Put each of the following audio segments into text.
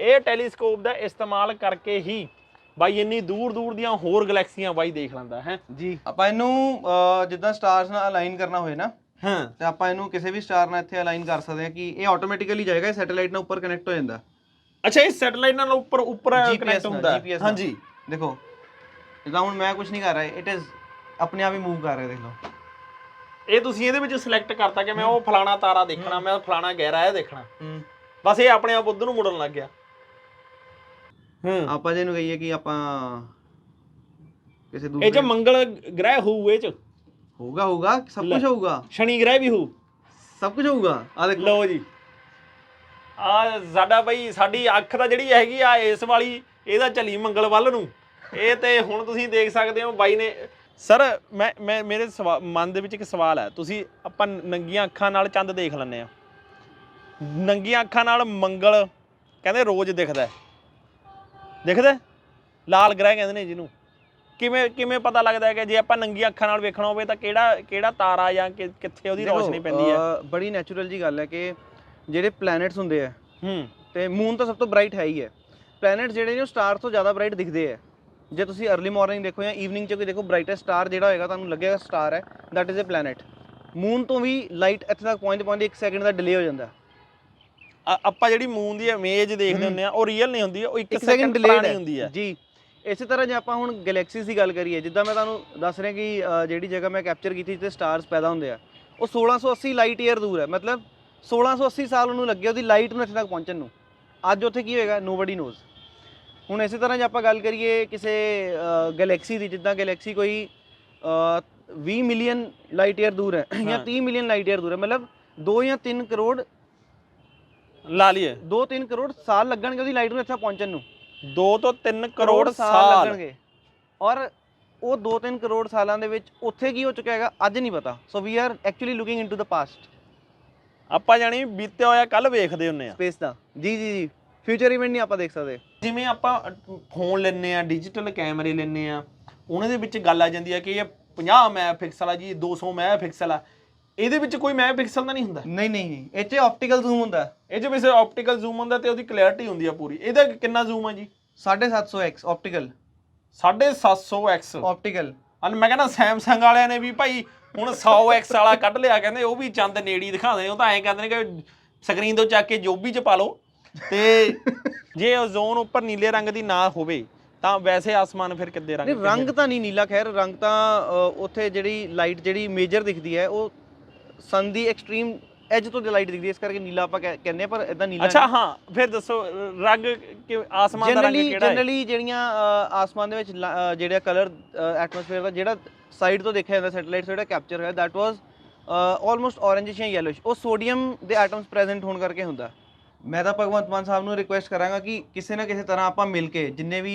ਇਹ ਟੈਲੀਸਕੋਪ ਦਾ ਇਸਤੇਮਾਲ ਕਰਕੇ ਹੀ ਬਾਈ ਇੰਨੀ ਦੂਰ ਦੂਰ ਦੀਆਂ ਹੋਰ ਗੈਲੈਕਸੀਆਂ ਬਾਈ ਦੇਖ ਲੈਂਦਾ ਹੈ। ਜੀ। ਆਪਾਂ ਇਹਨੂੰ ਅਹ, ਜਿੱਦਾਂ ਸਟਾਰਸ ਨਾਲ ਅਲਾਈਨ ਕਰਨਾ ਹੋਏ ਨਾ ਹਾਂ। ਤੇ ਆਪਾਂ ਇਹਨੂੰ ਕਿਸੇ ਵੀ ਸਟਾਰ ਨਾਲ ਇੱਥੇ ਅਲਾਈਨ ਕਰ ਸਕਦੇ ਹਾਂ ਕਿ ਇਹ ਆਟੋਮੈਟਿਕਲੀ ਜਾਏਗਾ ਇਹ ਸੈਟੇਲਾਈਟ ਨਾਲ ਉੱਪਰ ਕਨੈਕਟ ਹੋ ਜਾਂਦਾ। ਅੱਛਾ ਇਹ ਸੈਟੇਲਾਈਟ ਨਾਲ ਉੱਪਰ ਉੱਪਰ ਕਨੈਕਟ ਹੁੰਦਾ। GPS। ਹਾਂਜੀ। ਦੇਖੋ ਜਿੱਦਾਂ ਹੁਣ ਮੈਂ ਕੁਝ ਨਹੀਂ ਕਰ ਰਿਹਾ ਇਟ ਇਜ਼ ਆਪਣੇ ਆਪ ਹੀ ਮੂਵ ਕਰ ਰਿਹਾ ਦੇਖ ਲਓ। ਇਹ ਤੁਸੀਂ ਇਹਦੇ ਵਿੱਚ ਸਿਲੈਕਟ ਕਰਤਾ ਕਿ ਮੈਂ ਉਹ ਫਲਾਣਾ ਤਾਰਾ ਦੇਖਣਾ ਮੈਂ ਫਲਾਣਾ ਗਹਿਰਾ ਇਹ ਦੇਖਣਾ। ਹੂੰ। ਬਸ ਇਹ ਆਪਣੇ ਆਪ ਉਧਰ ਨੂੰ ਮੁੜਨ ਲੱਗ ਗਿਆ। ਹੂੰ। ਆਪਾਂ ਜਿਹਨੂੰ ਕਹੀਏ ਕਿ ਆਪਾਂ ਕਿਸੇ ਇਹ ਚ ਦੂਸਰੇ ਮੰਗਲ ਗ੍ਰਹਿ ਹੋਊ ਇਹ ਚ। ਹੋਊਗਾ ਹੋਊਗਾ ਸਭ ਲੈ। ਕੁਝ ਹੋਊਗਾ। ਸ਼ਨੀ ਗ੍ਰਹਿ ਵੀ ਹੋਊ। ਸਭ ਕੁਝ ਹੋਊਗਾ। ਆ ਦੇਖ। ਲਓ ਜੀ। ਆ ਸਾਡਾ ਬਈ ਸਾਡੀ ਅੱਖ ਤਾਂ ਜਿਹੜੀ ਹੈਗੀ ਆ ਇਸ ਵਾਲੀ ਇਹਦਾ ਚੱਲੀ ਮੰਗਲ ਵੱਲ ਨੂੰ। ਇਹ ਤੇ ਹੁਣ ਤੁਸੀਂ ਦੇਖ ਸਕਦੇ ਹੋ ਬਾਈ ਨੇ। ਸਰ ਮੈਂ ਮੈਂ ਮੇਰੇ ਸਵਾ- ਮਨ ਦੇ ਵਿੱਚ ਇੱਕ ਸਵਾਲ ਹੈ। ਤੁਸੀਂ ਆਪਾਂ ਨੰਗੀਆਂ ਅੱਖਾਂ ਨਾਲ ਚੰਦ ਦੇਖ ਲੈਂਦੇ ਆ। ਨੰਗੀਆਂ ਅੱਖਾਂ ਨਾਲ ਮੰਗਲ ਕਹਿੰਦੇ ਰੋਜ਼ ਦਿਖਦਾ ਹੈ। ਦਿਖਦਾ? ਲਾਲ ਗ੍ਰਹਿ ਕਹਿੰਦੇ ਨੇ ਜਿਹਨੂੰ। ਕਿਵੇਂ ਕਿਵੇਂ ਪਤਾ ਲੱਗਦਾ ਹੈ ਕਿ ਜੇ ਆਪਾਂ ਨੰਗੀਆਂ ਅੱਖਾਂ ਨਾਲ ਵੇਖਣਾ ਹੋਵੇ ਤਾਂ ਕਿਹੜਾ ਕਿਹੜਾ ਤਾਰਾ ਜਾਂ ਕਿ- ਕਿੱਥੇ ਉਹਦੀ ਰੋਸ਼ਨੀ ਪੈਂਦੀ ਹੈ? ਬੜੀ ਨੈਚੁਰਲ ਜੀ ਗੱਲ ਹੈ ਕਿ ਜਿਹੜੇ ਪਲੈਨਟਸ ਹੁੰਦੇ ਆ ਹੂੰ। ਤੇ ਮੂਨ ਤਾਂ ਸਭ ਤੋਂ ਬ੍ਰਾਈਟ ਹੈ ਹੀ ਹੈ। ਪਲੈਨਟ ਜਿਹੜੇ ਨੇ ਉਹ ਸਟਾਰ ਤੋਂ ਜ਼ਿਆਦਾ ਬ੍ਰਾਈਟ ਦਿਖਦੇ ਆ। ਜੇ ਤੁਸੀਂ अर्ਲੀ ਮਾਰਨਿੰਗ ਦੇਖੋ ਜਾਂ ਈਵਨਿੰਗ 'ਚ ਕੋਈ ਦੇਖੋ ਬ੍ਰਾਈਟੈਸਟ ਸਟਾਰ ਜਿਹੜਾ ਹੋਏਗਾ ਤੁਹਾਨੂੰ ਲੱਗੇਗਾ ਸਟਾਰ ਹੈ that is a planet moon ਤੋਂ ਵੀ ਲਾਈਟ ਇੱਥੇ ਤੱਕ ਪਹੁੰਚਦੇ ਪਹੁੰਚਦੇ 1 ਸੈਕਿੰਡ ਦਾ ਡਿਲੇ ਹੋ ਜਾਂਦਾ। ਆਪਾਂ ਜਿਹੜੀ ਮੂਨ ਦੀ ਇਮੇਜ ਦੇਖਦੇ ਹੁੰਦੇ ਆ ਉਹ ਰੀਅਲ ਨਹੀਂ ਹੁੰਦੀ ਉਹ 1 1 ਸੈਕਿੰਡ ਡਿਲੇਡ ਹੁੰਦੀ ਹੈ। ਜੀ ਇਸੇ ਤਰ੍ਹਾਂ ਜੇ ਆਪਾਂ ਹੁਣ ਗੈਲੈਕਸੀਜ਼ ਦੀ ਗੱਲ ਕਰੀਏ ਜਿੱਦਾਂ ਮੈਂ ਤੁਹਾਨੂੰ ਦੱਸ ਰਿਹਾ ਕਿ ਜਿਹੜੀ ਜਗ੍ਹਾ ਮੈਂ ਕੈਪਚਰ ਕੀਤੀ ਜਿੱਥੇ ਸਟਾਰਸ ਪੈਦਾ ਹੁੰਦੇ ਆ ਉਹ 1680 ਲਾਈਟ ਈਅਰ ਦੂਰ ਹੈ। ਮਤਲਬ 1680 ਸਾਲ ਉਹਨੂੰ ਲੱਗੇ ਉਹਦੀ ਲਾਈਟ ਨੂੰ ਇੱਥੇ ਤੱਕ ਪਹੁੰਚਣ ਨੂੰ। ਅੱਜ ਉੱਥੇ ਕੀ ਹੋਏਗਾ? ਨੋਬਡੀ ਨੋਜ਼ ਹੁਣ ਇਸੇ ਤਰ੍ਹਾਂ ਜੇ ਆਪਾਂ ਗੱਲ ਕਰੀਏ ਕਿਸੇ ਗੈਲੈਕਸੀ ਦੀ ਜਿੱਦਾਂ ਗੈਲੈਕਸੀ ਕੋਈ ਅਹ, 20 ਮਿਲੀਅਨ ਲਾਈਟ ਈਅਰ ਦੂਰ ਹੈ ਜਾਂ ਹਾਂ। 30 ਮਿਲੀਅਨ ਲਾਈਟ ਈਅਰ ਦੂਰ ਹੈ ਮਤਲਬ 2 ਜਾਂ 3 ਕਰੋੜ ਲਾ ਲਈਏ। 2-3 ਕਰੋੜ ਸਾਲ ਲੱਗਣਗੇ ਉਹਦੀ ਲਾਈਟ ਨੂੰ ਇੱਥੇ ਪਹੁੰਚਣ ਨੂੰ। 2 ਤੋਂ 3 ਕਰੋੜ ਸਾਲ ਲੱਗਣਗੇ। ਔਰ ਉਹ 2-3 ਕਰੋੜ ਸਾਲਾਂ ਦੇ ਵਿੱਚ ਉੱਥੇ ਕੀ ਹੋ ਚੁੱਕਾ ਹੈਗਾ ਅੱਜ ਨਹੀਂ ਪਤਾ। So we are actually looking into the past ਆਪਾਂ ਜਾਣੀ ਬੀਤੇ ਹੋਇਆ ਕੱਲ ਵੇਖਦੇ ਹੁੰਨੇ ਆ। ਸਪੇਸ ਦਾ। ਜੀ ਜੀ ਜੀ। ਫਿਊਚਰ ਇਵੈਂਟ ਨਹੀਂ ਆਪਾਂ ਦੇਖ ਸਕਦੇ। ਜਿਵੇਂ ਆਪਾਂ ਫੋਨ ਲੈਨੇ ਆ ਡਿਜੀਟਲ ਕੈਮਰੇ ਲੈਨੇ ਆ ਉਹਨਾਂ ਦੇ ਵਿੱਚ ਗੱਲ ਆ ਜਾਂਦੀ ਆ ਕਿ ਇਹ 50 ਮੈਗਾਪਿਕਸਲ ਆ ਜੀ 200 ਮੈਗਾਪਿਕਸਲ ਆ। ਇਹਦੇ ਵਿੱਚ ਕੋਈ ਮੈਗਾਪਿਕਸਲ ਦਾ ਨਹੀਂ ਹੁੰਦਾ। ਨਹੀਂ ਨਹੀਂ ਇਹ 'ਚ ਆਪਟੀਕਲ ਜ਼ੂਮ ਹੁੰਦਾ। ਇਹ 'ਚ ਵੈਸੇ ਆਪਟੀਕਲ ਜ਼ੂਮ ਹੁੰਦਾ ਤੇ ਉਹਦੀ ਕਲੈਰਿਟੀ ਹੁੰਦੀ ਆ ਪੂਰੀ। ਇਹਦਾ ਕਿੰਨਾ ਜ਼ੂਮ ਆ ਜੀ? 750x ਆਪਟੀਕਲ 750x ਆਪਟੀਕਲ ਅਨ ਮੈਂ ਕਹਿੰਦਾ ਸੈਮਸੰਗ ਵਾਲਿਆਂ ਨੇ ਵੀ ਭਾਈ ਹੁਣ 100x ਵਾਲਾ ਕੱਢ ਲਿਆ ਕਹਿੰਦੇ ਉਹ ਵੀ ਚੰਦ ਨੇੜੀ ਦਿਖਾਉਂਦੇ ਨੇ ਉਹ ਤਾਂ ਐਂ ਕਹਿੰਦੇ ਨੇ ਕਿ ਸਕਰੀਨ ਤੋਂ ਚੱਕ ਕੇ ਜੋਬੀ ਚ ਪਾ ਲਓ। ਤੇ ਜੇ ਓਜ਼ੋਨ ਉੱਪਰ ਨੀਲੇ ਰੰਗ ਦੀ ਨਾ ਹੋਵੇ ਤਾਂ ਵੈਸੇ ਆਸਮਾਨ ਫਿਰ ਕਿੱਦੇ ਰੰਗ ਨਹੀਂ ਰੰਗ ਤਾਂ ਨਹੀਂ ਨੀਲਾ ਖੈਰ ਰੰਗ ਤਾਂ ਅ, ਉੱਥੇ ਜਿਹੜੀ ਲਾਈਟ ਜਿਹੜੀ ਮੇਜਰ ਦਿਖਦੀ ਹੈ ਉਹ ਸਨ ਦੀ ਐਕਸਟ੍ਰੀਮ ਐਜ ਤੋਂ ਦੀ ਲਾਈਟ ਦਿਖਦੀ ਹੈ ਇਸ ਕਰਕੇ ਨੀਲਾ ਆਪਾਂ ਕਹਿ- ਕਹਿੰਦੇ ਆ ਪਰ ਇਦਾਂ ਨੀਲਾ ਅੱਛਾ ਹਾਂ ਫਿਰ ਦੱਸੋ ਰੰਗ ਕਿ ਆਸਮਾਨ ਦਾ ਰੰਗ ਜਨਰਲੀ ਕਿਹੜਾ ਹੈ? ਜਨਰਲੀ ਜਿਹੜੀਆਂ ਅ, ਆਸਮਾਨ ਦੇ ਵਿੱਚ ਲ- ਅ, ਜਿਹੜਾ ਕਲਰ ਐਟਮੋਸਫੇਅਰ ਦਾ ਜਿਹੜਾ ਸਾਈਡ ਤੋਂ ਦੇਖਿਆ ਜਾਂਦਾ ਸੈਟੇਲਾਈਟ ਤੋਂ ਜਿਹੜਾ ਕੈਪਚਰ ਹੋਇਆ ਦੈਟ ਵਾਸ ਆਲਮੋਸਟ orangish ਜਾਂ yellowish ਉਹ ਸੋਡੀਅਮ ਦੇ ਐਟਮਸ ਪ੍ਰੈਜ਼ੈਂਟ ਹੋਣ ਕਰਕੇ ਹੁੰਦਾ। ਮੈਂ ਤਾਂ ਭਗਵੰਤ ਮਾਨ ਸਾਹਿਬ ਨੂੰ ਰਿਕੁਐਸਟ ਕਰਾਂਗਾ ਕਿ ਕਿਸੇ ਨਾ ਕਿਸੇ ਤਰ੍ਹਾਂ ਆਪਾਂ ਮਿਲ ਕੇ ਜਿੰਨੇ ਵੀ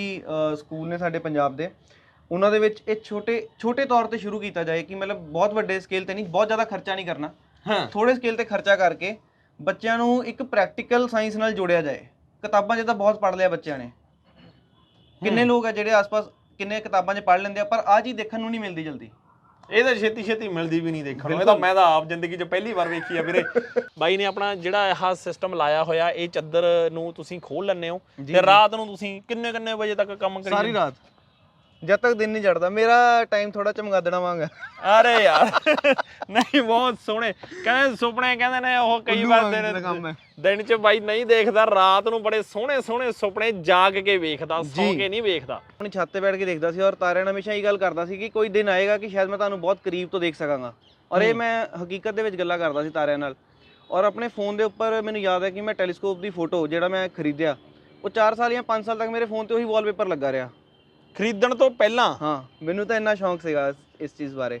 ਸਕੂਲ ਨੇ ਸਾਡੇ ਪੰਜਾਬ ਦੇ ਉਹਨਾਂ ਦੇ ਵਿੱਚ ਇਹ ਛੋਟੇ ਛੋਟੇ ਤੌਰ ਤੇ ਸ਼ੁਰੂ ਕੀਤਾ ਜਾਏ ਕਿ ਮਤਲਬ ਬਹੁਤ ਵੱਡੇ ਸਕੇਲ ਤੇ ਨਹੀਂ ਬਹੁਤ ਜ਼ਿਆਦਾ ਖਰਚਾ ਨਹੀਂ ਕਰਨਾ। ਹਾਂ। ਥੋੜੇ ਸਕੇਲ ਤੇ ਖਰਚਾ ਕਰਕੇ ਬੱਚਿਆਂ ਨੂੰ ਇੱਕ ਪ੍ਰੈਕਟੀਕਲ ਸਾਇੰਸ ਨਾਲ ਜੋੜਿਆ ਜਾਏ। ਕਿਤਾਬਾਂ 'ਚ ਤਾਂ ਬਹੁਤ ਪੜ੍ਹ ਲਿਆ ਬੱਚਿਆਂ ਨੇ। ਕਿੰਨੇ ਲੋਕ ਆ ਜਿਹੜੇ ਆਸ-ਪਾਸ ਕਿੰਨੇ ਕਿਤਾਬਾਂ 'ਚ ਪੜ੍ਹ ਲੈਂਦੇ ਆ ਪਰ ਆ ਚੀਜ਼ ਦੇਖਣ ਨੂੰ ਨਹੀਂ ਮਿਲਦੀ ਜਲਦੀ। ਇਹ ਤਾਂ ਛੇਤੀ ਛੇਤੀ ਮਿਲਦੀ ਵੀ ਨਹੀਂ ਦੇਖਣ ਨੂੰ। ਇਹ ਤਾਂ ਮੈਂ ਤਾਂ ਆਪ ਜ਼ਿੰਦਗੀ 'ਚ ਪਹਿਲੀ ਵਾਰ ਵੇਖੀ ਆ ਵੀਰੇ। ਬਾਈ ਨੇ ਆਪਣਾ ਜਿਹੜਾ ਇਹ ਸਿਸਟਮ ਲਾਇਆ ਹੋਇਆ ਇਹ ਚੱਦਰ ਨੂੰ ਤੁਸੀਂ ਖੋਲ ਲੈਂਦੇ ਹੋ। ਜੀ, ਤੇ ਜੀ। ਰਾਤ ਨੂੰ ਤੁਸੀਂ ਕਿੰਨੇ ਕਿੰਨੇ ਵਜੇ ਤੱਕ ਕੰਮ ਕਰੀ ਸਾਰੀ ਰਾਤ। ਜਦ ਤੱਕ ਦਿਨ ਨਹੀਂ ਚੜਦਾ ਮੇਰਾ ਟਾਈਮ ਥੋੜਾ ਚਮਗਾਦੜਾ ਵਾਂਗ ਅਰੇ ਯਾਰ ਨਹੀਂ ਬਹੁਤ ਸੋਹਣੇ। ਕਹਿੰਦੇ ਸੁਪਨੇ ਕਹਿੰਦੇ ਨੇ ਉਹ ਕਈ ਉੱਲੂ ਵਾਰ ਵਾਂਗ ਦਿਨ ਦਾ ਕੰਮ ਹੈ। ਦਿਨ ਚ ਬਾਈ ਨਹੀਂ ਦੇਖਦਾ ਰਾਤ ਨੂੰ ਬੜੇ ਸੋਹਣੇ ਸੋਹਣੇ ਸੁਪਨੇ ਜਾਗ ਕੇ ਵੇਖਦਾ ਸੌਂ ਜੀ। ਕੇ ਨਹੀਂ ਵੇਖਦਾ। ਆਪਣੀ ਛੱਤ ਤੇ ਬੈਠ ਕੇ ਦੇਖਦਾ ਸੀ ਔਰ ਤਾਰਿਆਂ ਨਾਲ ਹਮੇਸ਼ਾ ਇਹ ਗੱਲ ਕਰਦਾ ਸੀ ਕਿ ਕੋਈ ਦਿਨ ਆਏਗਾ ਕਿ ਸ਼ਾਇਦ ਮੈਂ ਤੁਹਾਨੂੰ ਬਹੁਤ ਕਰੀਬ ਤੋਂ ਦੇਖ ਸਕਾਂਗਾ। ਔਰ ਇਹ ਮੈਂ ਹਕੀਕਤ ਦੇ ਵਿੱਚ ਗੱਲਾਂ ਕਰਦਾ ਸੀ ਤਾਰਿਆਂ ਨਾਲ। ਔਰ ਆਪਣੇ ਫੋਨ ਦੇ ਉੱਪਰ ਮੈਨੂੰ ਯਾਦ ਹੈ ਕਿ ਮੈਂ ਟੈਲੀਸਕੋਪ ਦੀ ਫੋਟੋ ਜਿਹੜਾ ਮੈਂ ਖਰੀਦਿਆ ਉਹ 4 ਸਾਲ ਜਾਂ 5 ਸਾਲ ਤੱਕ ਮੇਰੇ ਫੋਨ ਤੇ ਉਹੀ ਵਾਲਪੇਪਰ ਲੱਗਾ ਰਿਹਾ। ਖਰੀਦਣ ਤੋਂ ਪਹਿਲਾਂ ਹਾਂ ਮੈਨੂੰ ਤਾਂ ਇੰਨਾ ਸ਼ੌਂਕ ਸੀਗਾ ਇਸ- ਇਸ ਚੀਜ਼ ਬਾਰੇ।